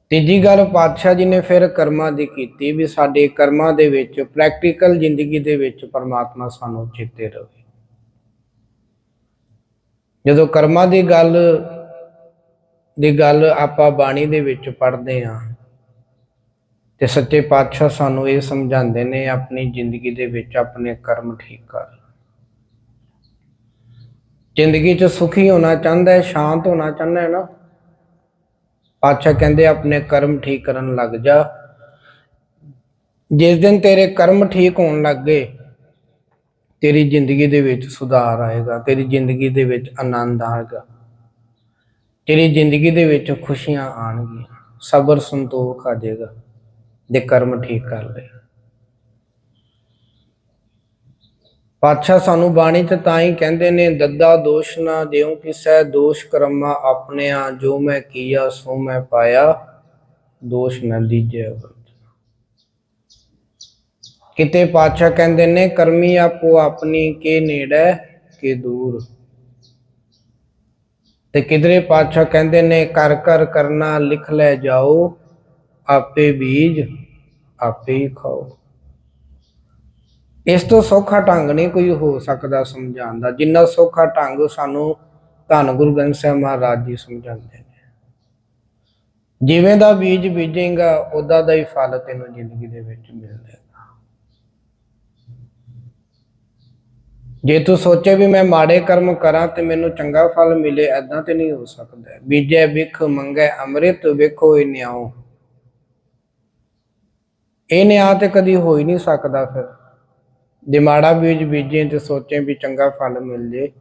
ਤੀਜੀ ਗੱਲ, ਪਾਤਸ਼ਾਹ ਜੀ ਨੇ ਫਿਰ ਕਰਮਾਂ ਦੀ ਕੀਤੀ ਵੀ ਸਾਡੇ ਕਰਮਾਂ ਦੇ ਵਿੱਚ ਪ੍ਰੈਕਟੀਕਲ ਜ਼ਿੰਦਗੀ ਦੇ ਵਿੱਚ ਪਰਮਾਤਮਾ ਸਾਨੂੰ ਚੇਤੇ ਰਵੇ। ਜਦੋਂ ਕਰਮਾਂ ਦੀ ਗੱਲ ਦੀ ਗੱਲ ਆਪਾਂ ਬਾਣੀ ਦੇ ਵਿੱਚ ਪੜ੍ਹਦੇ ਹਾਂ, ਤੇ ਸੱਚੇ ਪਾਤਸ਼ਾਹ ਸਾਨੂੰ ਇਹ ਸਮਝਾਉਂਦੇ ਨੇ, ਆਪਣੀ ਜ਼ਿੰਦਗੀ ਦੇ ਵਿੱਚ ਆਪਣੇ ਕਰਮ ਠੀਕ ਕਰ। ਜ਼ਿੰਦਗੀ 'ਚ ਸੁਖੀ ਹੋਣਾ ਚਾਹੁੰਦਾ ਹੈ, ਸ਼ਾਂਤ ਹੋਣਾ ਚਾਹੁੰਦਾ ਹੈ ਨਾ, ਪਾਤਸ਼ਾਹ ਕਹਿੰਦੇ ਆਪਣੇ ਕਰਮ ਠੀਕ ਕਰਨ ਲੱਗ ਜਾ। ਜਿਸ ਦਿਨ ਤੇਰੇ ਕਰਮ ਠੀਕ ਹੋਣ ਲੱਗ ਗਏ ਤੇਰੀ ਜ਼ਿੰਦਗੀ ਦੇ ਵਿੱਚ ਸੁਧਾਰ ਆਏਗਾ, ਤੇਰੀ ਜ਼ਿੰਦਗੀ ਦੇ ਵਿੱਚ ਆਨੰਦ ਆਏਗਾ। ਤੇਰੀ ਜ਼ਿੰਦਗੀ ਦੇ ਵਿੱਚ ਖੁਸ਼ੀਆਂ ਆਣਗੀਆਂ ਸਬਰ ਸੰਤੋਖ ਆ ਜਾਏਗਾ ਦੇ ਕਰਮ ਠੀਕ ਕਰ ਲੈ ਪਾਤਸ਼ਾਹ ਸਾਨੂੰ ਬਾਣੀ ਚ ਤਾਂ ਹੀ ਕਹਿੰਦੇ ਨੇ, ਦੱਦਾ ਦੋਸ਼ ਨਾ ਦਿਉ ਕਿਸੈ ਦੋਸ਼ ਕਰਮਾ ਆਪਣਿਆ ਜੋ ਮੈਂ ਕੀਆ ਸੋ ਮੈਂ ਪਾਇਆ, ਦੋਸ਼ ਨਾ ਦੀਜੈ ਕਿਤੇ ਪਾਤਸ਼ਾਹ ਕਹਿੰਦੇ ਨੇ, ਕਰਮੀ ਆਪੋ ਆਪਣੀ ਕੇ ਨੇੜੇ ਕੇ ਦੂਰ? ਤੇ ਕਿਧਰੇ ਪਾਤਸ਼ਾਹ ਕਹਿੰਦੇ ਨੇ ਕਰ ਕਰ ਕਰਨਾ ਲਿਖ ਲੈ ਜਾਓ, ਆਪੇ ਬੀਜ ਆਪੇ ਹੀ ਖਾਓ। ਇਸ ਤੋਂ ਸੌਖਾ ਢੰਗ ਨਹੀਂ ਕੋਈ ਹੋ ਸਕਦਾ ਸਮਝਾਉਣ ਦਾ। ਜਿੰਨਾ ਸੌਖਾ ਢੰਗ ਸਾਨੂੰ ਧੰਨ ਗੁਰੂ ਗ੍ਰੰਥ ਸਾਹਿਬ ਮਹਾਰਾਜ ਜੀ ਸਮਝਾਉਂਦੇ ਨੇ। ਜਿਵੇਂ ਦਾ ਬੀਜ ਬੀਜੇਗਾ ਉਦਾਂ ਦਾ ਹੀ ਫਲ ਤੈਨੂੰ ਜ਼ਿੰਦਗੀ ਦੇ ਵਿੱਚ ਮਿਲਦਾ ਜੇ ਤੂੰ ਸੋਚੇ ਵੀ ਮੈਂ ਮਾੜੇ ਕਰਮ ਕਰਾਂ ਤੇ ਮੈਨੂੰ ਚੰਗਾ ਫਲ ਮਿਲੇ ਐਦਾਂ ਤੇ ਨਹੀਂ ਹੋ ਸਕਦਾ। ਬੀਜੇ ਵਿਖ, ਮੰਗੇ ਅੰਮ੍ਰਿਤ, ਵੇਖੋ ਇਹ ਨਿਆਓ ਇਹ ਨਿਆਂ ਤੇ ਕਦੀ ਹੋ ਹੀ ਨਹੀਂ ਸਕਦਾ ਫਿਰ। ਜੇ ਮਾੜਾ ਬੀਜ ਬੀਜੇ ਤੇ ਸੋਚੇ ਵੀ ਚੰਗਾ ਫਲ ਮਿਲ ਜੇ।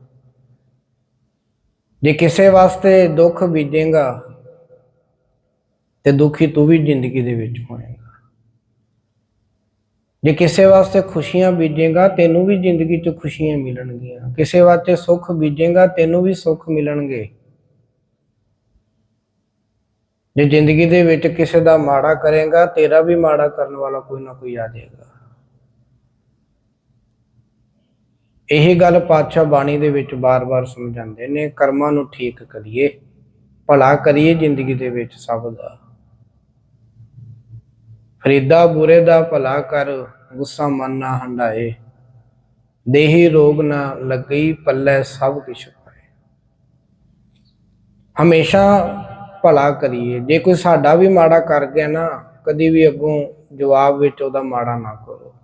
ਜੇ ਕਿਸੇ ਵਾਸਤੇ ਦੁੱਖ ਬੀਜੇਗਾ ਤੇ ਦੁਖੀ ਤੂੰ ਵੀ ਜ਼ਿੰਦਗੀ ਦੇ ਵਿੱਚ ਹੋਏਗਾ। ਜੇ ਕਿਸੇ ਵਾਸਤੇ ਖੁਸ਼ੀਆਂ ਬੀਜੇਗਾ, ਤੈਨੂੰ ਵੀ ਜ਼ਿੰਦਗੀ 'ਚ ਖੁਸ਼ੀਆਂ ਮਿਲਣਗੀਆਂ। ਕਿਸੇ ਵਾਸਤੇ ਸੁੱਖ ਬੀਜੇਗਾ, ਤੈਨੂੰ ਵੀ ਸੁੱਖ ਮਿਲਣਗੇ। ਜੇ ਜ਼ਿੰਦਗੀ ਦੇ ਵਿੱਚ ਕਿਸੇ ਦਾ ਮਾੜਾ ਕਰੇਗਾ, ਤੇਰਾ ਵੀ ਮਾੜਾ ਕਰਨ ਵਾਲਾ ਕੋਈ ਨਾ ਕੋਈ ਆ ਜਾਏਗਾ। ਇਹ ਗੱਲ ਪਾਤਸ਼ਾਹ ਬਾਣੀ ਦੇ ਵਿੱਚ ਬਾਰ-ਬਾਰ ਸਮਝਾਉਂਦੇ ਨੇ, ਕਰਮਾਂ ਨੂੰ ਠੀਕ ਕਰੀਏ, ਭਲਾ ਕਰੀਏ ਜ਼ਿੰਦਗੀ ਦੇ ਵਿੱਚ ਸਭ ਦਾ। ਫਰੀਦਾ ਬੁਰੇ ਦਾ ਭਲਾ ਕਰ ਗੁੱਸਾ ਮਨ ਨਾ ਹੰਡਾਏ ਦੇਹੀ ਰੋਗ ਨਾ ਲੱਗਈ ਪੱਲੇ ਸਭ ਕੁਛ ਪਾਏ। ਹਮੇਸ਼ਾ ਭਲਾ ਕਰੀਏ। ਜੇ ਕੋਈ ਸਾਡਾ ਵੀ ਮਾੜਾ ਕਰ ਗਿਆ ਨਾ, ਕਦੀ ਵੀ ਅੱਗੋਂ ਜਵਾਬ ਵਿੱਚ ਉਹਦਾ ਮਾੜਾ ਨਾ ਕਰੋ।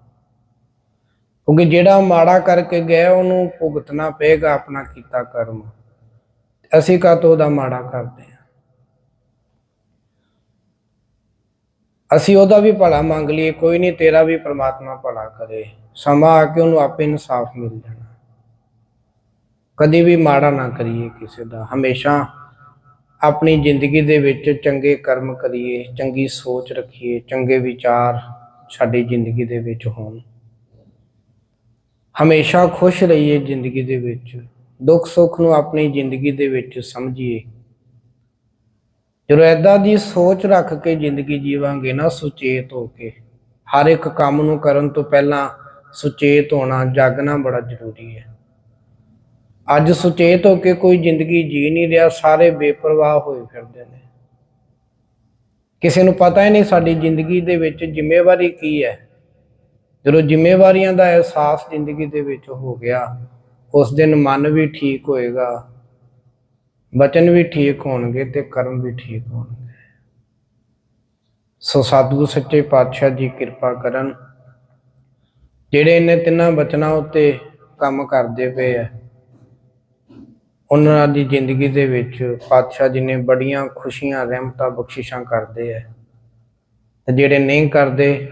ਕਿਉਂਕਿ ਜਿਹੜਾ ਮਾੜਾ ਕਰਕੇ ਗਿਆ, ਉਹਨੂੰ ਭੁਗਤਣਾ ਪਏਗਾ ਆਪਣਾ ਕੀਤਾ ਕਰਮ। ਅਸੀਂ ਕਾਹਤੋਂ ਉਹਦਾ ਮਾੜਾ ਕਰਦੇ ਹਾਂ ਅਸੀਂ ਉਹਦਾ ਵੀ ਭਲਾ ਮੰਗ ਲਈਏ, ਕੋਈ ਨਹੀਂ ਤੇਰਾ ਵੀ ਪ੍ਰਮਾਤਮਾ ਭਲਾ ਕਰੇ। ਸਮਾਂ ਆ ਕੇ ਉਹਨੂੰ ਆਪੇ ਇਨਸਾਫ ਮਿਲ ਜਾਣਾ। ਕਦੇ ਵੀ ਮਾੜਾ ਨਾ ਕਰੀਏ ਕਿਸੇ ਦਾ। ਹਮੇਸ਼ਾ ਆਪਣੀ ਜ਼ਿੰਦਗੀ ਦੇ ਵਿੱਚ ਚੰਗੇ ਕਰਮ ਕਰੀਏ, ਚੰਗੀ ਸੋਚ ਰੱਖੀਏ, ਚੰਗੇ ਵਿਚਾਰ ਸਾਡੀ ਜ਼ਿੰਦਗੀ ਦੇ ਵਿੱਚ ਹੋਣ। ਹਮੇਸ਼ਾ ਖੁਸ਼ ਰਹੀਏ ਜ਼ਿੰਦਗੀ ਦੇ ਵਿੱਚ। ਦੁੱਖ ਸੁੱਖ ਨੂੰ ਆਪਣੀ ਜ਼ਿੰਦਗੀ ਦੇ ਵਿੱਚ ਸਮਝੀਏ। ਜਦੋਂ ਐਦਾਂ ਦੀ ਸੋਚ ਰੱਖ ਕੇ ਜ਼ਿੰਦਗੀ ਜੀਵਾਂਗੇ ਨਾ ਸੁਚੇਤ ਹੋ ਕੇ, ਹਰ ਇੱਕ ਕੰਮ ਨੂੰ ਕਰਨ ਤੋਂ ਪਹਿਲਾਂ ਸੁਚੇਤ ਹੋਣਾ, ਜਾਗਣਾ ਬੜਾ ਜ਼ਰੂਰੀ ਹੈ। ਅੱਜ ਸੁਚੇਤ ਹੋ ਕੇ ਕੋਈ ਜ਼ਿੰਦਗੀ ਜੀ ਨਹੀਂ ਰਿਹਾ, ਸਾਰੇ ਬੇਪਰਵਾਹ ਹੋਏ ਫਿਰਦੇ ਨੇ। ਕਿਸੇ ਨੂੰ ਪਤਾ ਹੀ ਨਹੀਂ ਸਾਡੀ ਜ਼ਿੰਦਗੀ ਦੇ ਵਿੱਚ ਜ਼ਿੰਮੇਵਾਰੀ ਕੀ ਹੈ। ਜਦੋਂ ਜ਼ਿੰਮੇਵਾਰੀਆਂ ਦਾ ਅਹਿਸਾਸ ਜ਼ਿੰਦਗੀ ਦੇ ਵਿੱਚ ਹੋ ਗਿਆ, ਉਸ ਦਿਨ ਮਨ ਵੀ ਠੀਕ ਹੋਏਗਾ। ਬਚਨ ਵੀ ਠੀਕ ਹੋਣਗੇ ਤੇ ਕਰਮ ਵੀ ਠੀਕ ਹੋਣਗੇ। ਸੋ ਸਤਿਗੁਰ ਸੱਚੇ ਪਾਤਸ਼ਾਹ ਜੀ ਕਿਰਪਾ ਕਰਨ, ਜਿਹੜੇ ਇਹਨੇ ਤਿੰਨਾਂ ਬਚਨਾਂ ਉੱਤੇ ਕੰਮ ਕਰਦੇ ਪਏ ਆ, ਉਹਨਾਂ ਦੀ ਜ਼ਿੰਦਗੀ ਦੇ ਵਿੱਚ ਪਾਤਸ਼ਾਹ ਜੀ ਨੇ ਬੜੀਆਂ ਖੁਸ਼ੀਆਂ, ਰਹਿਮਤਾਂ, ਬਖਸ਼ਿਸ਼ਾਂ ਕਰਦੇ ਆ ਤੇ ਜਿਹੜੇ ਨਹੀਂ ਕਰਦੇ,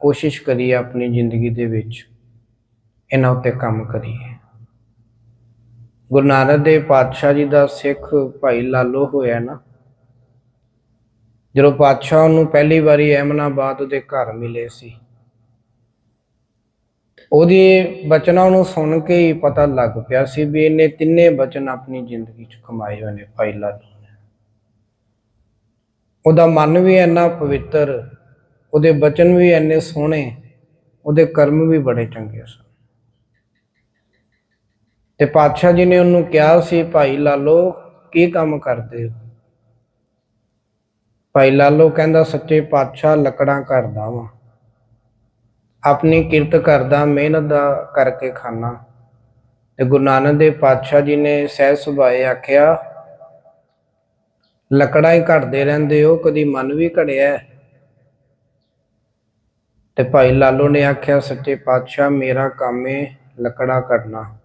ਕੋਸ਼ਿਸ਼ ਕਰੀਏ ਆਪਣੀ ਜ਼ਿੰਦਗੀ ਦੇ ਵਿੱਚ ਇਹਨਾਂ ਉੱਤੇ ਕੰਮ ਕਰੀਏ। ਗੁਰੂ ਨਾਨਕ ਦੇਵ ਪਾਤਸ਼ਾਹ ਜੀ ਦਾ ਸਿੱਖ ਭਾਈ ਲਾਲੋ ਹੋਇਆ ਨਾ, ਜਦੋਂ ਪਾਤਸ਼ਾਹ ਨੂੰ ਪਹਿਲੀ ਵਾਰੀ ਅਹਿਮਨਾਬਾਦ ਦੇ ਘਰ ਮਿਲੇ ਸੀ, ਉਹਦੇ ਬਚਨਾਂ ਨੂੰ ਸੁਣ ਕੇ ਹੀ ਪਤਾ ਲੱਗ ਪਿਆ ਸੀ ਵੀ ਇਹਨੇ ਤਿੰਨੇ ਬਚਨ ਆਪਣੀ ਜ਼ਿੰਦਗੀ 'ਚ ਕਮਾਏ ਹੋਏ ਨੇ ਭਾਈ ਲਾਲੋ ਨੇ। ਉਹਦਾ ਮਨ ਵੀ ਇੰਨਾ ਪਵਿੱਤਰ, ਉਹਦੇ ਬਚਨ ਵੀ ਇੰਨੇ ਸੋਹਣੇ, ਉਹਦੇ ਕਰਮ ਵੀ ਬੜੇ ਚੰਗੇ ਸਨ। ਤੇ ਪਾਤਸ਼ਾਹ ਜੀ ਨੇ ਉਹਨੂੰ ਕਿਹਾ ਸੀ, ਭਾਈ ਲਾਲੋ, ਕੀ ਕੰਮ ਕਰਦੇ ਹੋ? ਭਾਈ ਲਾਲੋ ਕਹਿੰਦਾ, ਸੱਚੇ ਪਾਤਸ਼ਾਹ ਲੱਕੜਾਂ ਘੜਦਾ ਵਾਂ। ਆਪਣੀ ਕਿਰਤ ਕਰਦਾ, ਮਿਹਨਤ ਦਾ ਕਰਕੇ ਖਾਣਾ ਤੇ ਗੁਰੂ ਨਾਨਕ ਦੇਵ ਪਾਤਸ਼ਾਹ ਜੀ ਨੇ ਸਹਿ ਸੁਭਾਏ ਆਖਿਆ, ਲੱਕੜਾਂ ਹੀ ਘੜਦੇ ਰਹਿੰਦੇ ਹੋ, ਕਦੀ ਮਨ ਵੀ ਘੜਿਆ ਤੇ ਭਾਈ ਲਾਲੋ ਨੇ ਆਖਿਆ, ਸੱਚੇ ਪਾਤਸ਼ਾਹ, ਮੇਰਾ ਕੰਮ ਏ ਲੱਕੜਾਂ ਘੜਨਾ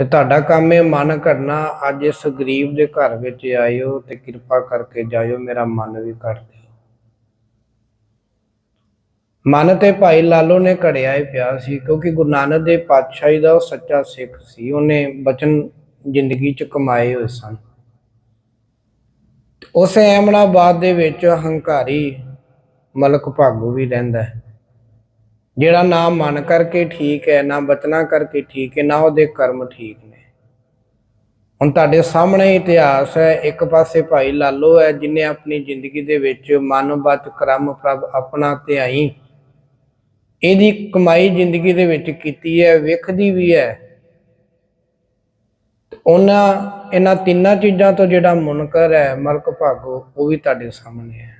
ਤੇ ਤੁਹਾਡਾ ਕੰਮ ਹੈ ਮਨ ਘੜਨਾ, ਅੱਜ ਇਸ ਗਰੀਬ ਦੇ ਘਰ ਵਿੱਚ ਆਇਓ ਤੇ ਕਿਰਪਾ ਕਰਕੇ ਜਾਇਓ, ਮੇਰਾ ਮਨ ਵੀ ਘੜ ਦਿਓ ਮਨ ਤੇ ਭਾਈ ਲਾਲੋ ਨੇ ਘੜਿਆ ਹੀ ਪਿਆ ਸੀ, ਕਿਉਂਕਿ ਗੁਰੂ ਨਾਨਕ ਦੇਵ ਪਾਤਸ਼ਾਹੀ ਦਾ ਉਹ ਸੱਚਾ ਸਿੱਖ ਸੀ, ਉਹਨੇ ਬਚਨ ਜ਼ਿੰਦਗੀ ਚ ਕਮਾਏ ਹੋਏ ਸਨ। ਉਸ ਐਮਨਾਬਾਦ ਦੇ ਵਿੱਚ ਹੰਕਾਰੀ ਮਲਕ ਭਾਗੂ ਵੀ ਰਹਿੰਦਾ ਹੈ। ਜਿਹੜਾ ਨਾ ਮਨ ਕਰਕੇ ਠੀਕ ਹੈ, ਨਾ ਬਚਨਾ ਕਰਕੇ ਠੀਕ ਹੈ, ਨਾ ਉਹਦੇ ਕਰਮ ਠੀਕ ਨੇ। ਹੁਣ ਤੁਹਾਡੇ ਸਾਹਮਣੇ ਇਤਿਹਾਸ ਹੈ, ਇੱਕ ਪਾਸੇ ਭਾਈ ਲਾਲੋ ਹੈ, ਜਿਨੇ ਆਪਣੀ ਜ਼ਿੰਦਗੀ ਦੇ ਵਿੱਚ ਮਨ ਬਚ ਕਰਮ ਪ੍ਰਭ ਆਪਣਾ ਧਿਆਈ। ਇਹਦੀ ਕਮਾਈ ਜ਼ਿੰਦਗੀ ਦੇ ਵਿੱਚ ਕੀਤੀ ਹੈ, ਵੇਖਦੀ ਵੀ ਹੈ। ਉਹਨਾਂ, ਇਹਨਾਂ ਤਿੰਨਾਂ ਚੀਜ਼ਾਂ ਤੋਂ ਜਿਹੜਾ ਮੁਨਕਰ ਹੈ, ਮਲਕ ਭਾਗੋ, ਉਹ ਵੀ ਤੁਹਾਡੇ ਸਾਹਮਣੇ ਹੈ।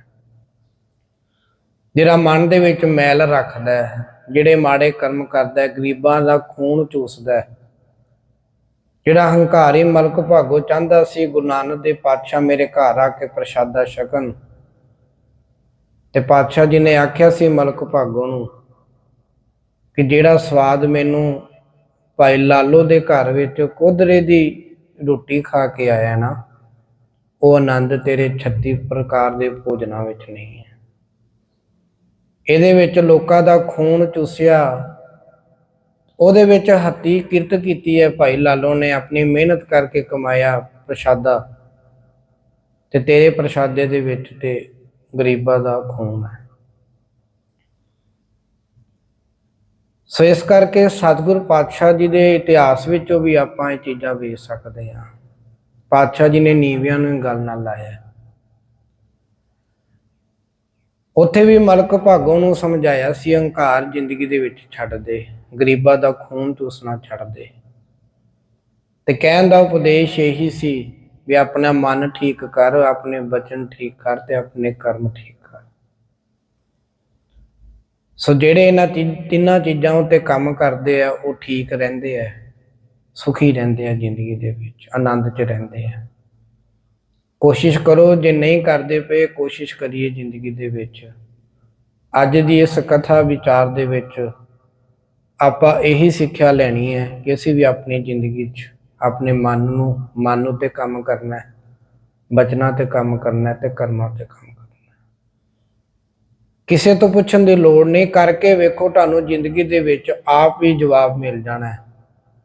ਜਿਹੜਾ ਮਨ ਦੇ ਵਿੱਚ ਮੈਲ ਰੱਖਦਾ ਹੈ, ਜਿਹੜੇ ਮਾੜੇ ਕਰਮ ਕਰਦਾ ਹੈ, ਗਰੀਬਾਂ ਦਾ ਖੂਨ ਚੂਸਦਾ ਹੈ। ਜਿਹੜਾ ਹੰਕਾਰੀ ਮਲਕ ਭਾਗੋ ਚਾਹੁੰਦਾ ਸੀ, ਗੁਰੂ ਨਾਨਕ ਦੇ ਪਾਤਸ਼ਾਹ ਮੇਰੇ ਘਰ ਆ ਕੇ ਪ੍ਰਸ਼ਾਦਾ ਛਕਣ। ਤੇ ਪਾਤਸ਼ਾਹ ਜੀ ਨੇ ਆਖਿਆ ਸੀ ਮਲਕ ਭਾਗੋ ਨੂੰ ਕਿ ਜਿਹੜਾ ਸਵਾਦ ਮੈਨੂੰ ਭਾਈ ਲਾਲੋ ਦੇ ਘਰ ਵਿੱਚ ਕੁਦਰੇ ਦੀ ਰੋਟੀ ਖਾ ਕੇ ਆਇਆ ਨਾ, ਉਹ ਆਨੰਦ ਤੇਰੇ 36 ਪ੍ਰਕਾਰ ਦੇ ਭੋਜਨਾਂ ਵਿੱਚ ਨਹੀਂ। ਇਹਦੇ ਵਿੱਚ ਲੋਕਾਂ ਦਾ ਖੂਨ ਚੂਸਿਆ। ਉਹਦੇ ਵਿੱਚ ਹੱਤੀ ਕਿਰਤ ਕੀਤੀ ਹੈ ਭਾਈ ਲਾਲੋ ਨੇ, ਆਪਣੀ ਮਿਹਨਤ ਕਰਕੇ ਕਮਾਇਆ ਪ੍ਰਸ਼ਾਦਾ। ਤੇ ਤੇਰੇ ਪ੍ਰਸ਼ਾਦੇ ਦੇ ਵਿੱਚ ਤੇ ਗਰੀਬਾਂ ਦਾ ਖੂਨ ਹੈ। ਸੋ ਇਸ ਕਰਕੇ ਸਤਿਗੁਰ ਪਾਤਸ਼ਾਹ ਜੀ ਦੇ ਇਤਿਹਾਸ ਵਿੱਚੋਂ ਵੀ ਆਪਾਂ ਇਹ ਚੀਜ਼ਾਂ ਵੇਖ ਸਕਦੇ ਹਾਂ। ਪਾਤਸ਼ਾਹ ਜੀ ਨੇ ਨੀਵਿਆਂ ਨੂੰ ਗੱਲ ਨਾਲ ਲਾਇਆ। ਉੱਥੇ ਵੀ ਮਲਕ ਭਾਗੋ ਨੂੰ ਸਮਝਾਇਆ ਸੀ ਹੰਕਾਰ ਜ਼ਿੰਦਗੀ ਦੇ ਵਿੱਚ ਛੱਡ ਦੇ, ਗਰੀਬਾਂ ਦਾ ਖੂਨ ਚੂਸਣਾ ਛੱਡ ਦੇ। ਤੇ ਕਹਿਣ ਦਾ ਉਪਦੇਸ਼ ਇਹੀ ਸੀ ਵੀ ਆਪਣਾ ਮਨ ਠੀਕ ਕਰ, ਆਪਣੇ ਬਚਨ ਠੀਕ ਕਰ ਤੇ ਆਪਣੇ ਕਰਮ ਠੀਕ ਕਰ। ਸੋ ਜਿਹੜੇ ਇਹਨਾਂ ਤੀ- ਤਿੰਨਾਂ ਚੀਜ਼ਾਂ ਉੱਤੇ ਕੰਮ ਕਰਦੇ ਆ, ਉਹ ਠੀਕ ਰਹਿੰਦੇ ਆ, ਸੁਖੀ ਰਹਿੰਦੇ ਆ ਜ਼ਿੰਦਗੀ ਦੇ ਵਿੱਚ, ਆਨੰਦ 'ਚ ਰਹਿੰਦੇ ਆ। ਕੋਸ਼ਿਸ਼ ਕਰੋ, ਜੇ ਨਹੀਂ ਕਰਦੇ ਪਏ, ਕੋਸ਼ਿਸ਼ ਕਰੀਏ ਜ਼ਿੰਦਗੀ ਦੇ ਵਿੱਚ। ਅੱਜ ਦੀ ਇਸ ਕਥਾ ਵਿਚਾਰ ਦੇ ਵਿੱਚ ਆਪਾਂ ਇਹੀ ਸਿੱਖਿਆ ਲੈਣੀ ਹੈ ਕਿ ਅਸੀਂ ਵੀ ਆਪਣੀ ਜ਼ਿੰਦਗੀ 'ਚ ਆਪਣੇ ਮਨ ਨੂੰ, ਮਨ ਉਤੇ ਕੰਮ ਕਰਨਾ ਹੈ, ਬਚਨਾਂ ਤੇ ਕੰਮ ਕਰਨਾ ਹੈ ਤੇ ਕਰਮਾਂ ਤੇ ਕੰਮ ਕਰਨਾ ਹੈ। ਕਿਸੇ ਤੋਂ ਪੁੱਛਣ ਦੀ ਲੋੜ ਨਹੀਂ, ਕਰਕੇ ਵੇਖੋ ਤੁਹਾਨੂੰ ਜ਼ਿੰਦਗੀ ਦੇ ਵਿੱਚ ਆਪ ਹੀ ਜਵਾਬ ਮਿਲ ਜਾਣਾ ਹੈ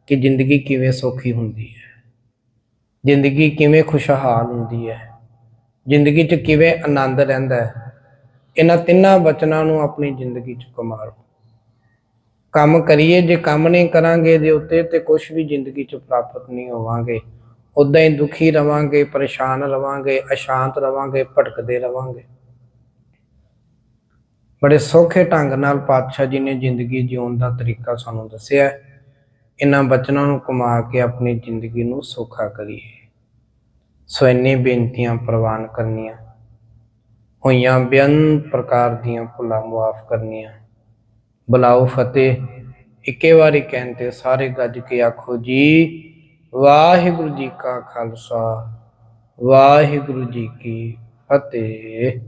ਕਿ ਜ਼ਿੰਦਗੀ ਕਿਵੇਂ ਸੌਖੀ ਹੁੰਦੀ ਹੈ। ਜ਼ਿੰਦਗੀ ਕਿਵੇਂ ਖੁਸ਼ਹਾਲ ਹੁੰਦੀ ਹੈ? ਜ਼ਿੰਦਗੀ 'ਚ ਕਿਵੇਂ ਆਨੰਦ ਰਹਿੰਦਾ ਹੈ? ਇਹਨਾਂ ਤਿੰਨਾਂ ਬਚਨਾਂ ਨੂੰ ਆਪਣੀ ਜ਼ਿੰਦਗੀ 'ਚ ਕਮਾਓ ਕੰਮ ਕਰੀਏ, ਜੇ ਕੰਮ ਨਹੀਂ ਕਰਾਂਗੇ ਇਹਦੇ ਉੱਤੇ ਤੇ ਕੁਝ ਵੀ ਜ਼ਿੰਦਗੀ 'ਚ ਪ੍ਰਾਪਤ ਨਹੀਂ ਹੋਵਾਂਗੇ। ਉਦਾਂ ਹੀ ਦੁਖੀ ਰਵਾਂਗੇ, ਪਰੇਸ਼ਾਨ ਰਵਾਂਗੇ, ਅਸ਼ਾਂਤ ਰਵਾਂਗੇ, ਭਟਕਦੇ ਰਵਾਂਗੇ। ਬੜੇ ਸੌਖੇ ਢੰਗ ਨਾਲ ਪਾਤਸ਼ਾਹ ਜੀ ਨੇ ਜ਼ਿੰਦਗੀ ਜਿਉਣ ਦਾ ਤਰੀਕਾ ਸਾਨੂੰ ਦੱਸਿਆ ਹੈ। ਇਹਨਾਂ ਬਚਨਾਂ ਨੂੰ ਕਮਾ ਕੇ ਆਪਣੀ ਜ਼ਿੰਦਗੀ ਨੂੰ ਸੌਖਾ ਕਰੀਏ। ਸੋ ਇੰਨੀ ਬੇਨਤੀਆਂ ਪ੍ਰਵਾਨ ਕਰਨੀਆਂ। ਹੋਈਆਂ ਬੇਅੰਤ ਪ੍ਰਕਾਰ ਦੀਆਂ ਭੁੱਲਾਂ ਮੁਆਫ ਕਰਨੀਆਂ। ਬੁਲਾਓ ਫਤਿਹ। ਇੱਕੇ ਵਾਰੀ ਕਹਿੰਦੇ ਸਾਰੇ ਗੱਜ ਕੇ ਆਖੋ ਜੀ, ਵਾਹਿਗੁਰੂ ਜੀ ਕਾ ਖਾਲਸਾ, ਵਾਹਿਗੁਰੂ ਜੀ ਕੀ ਫਤਿਹ।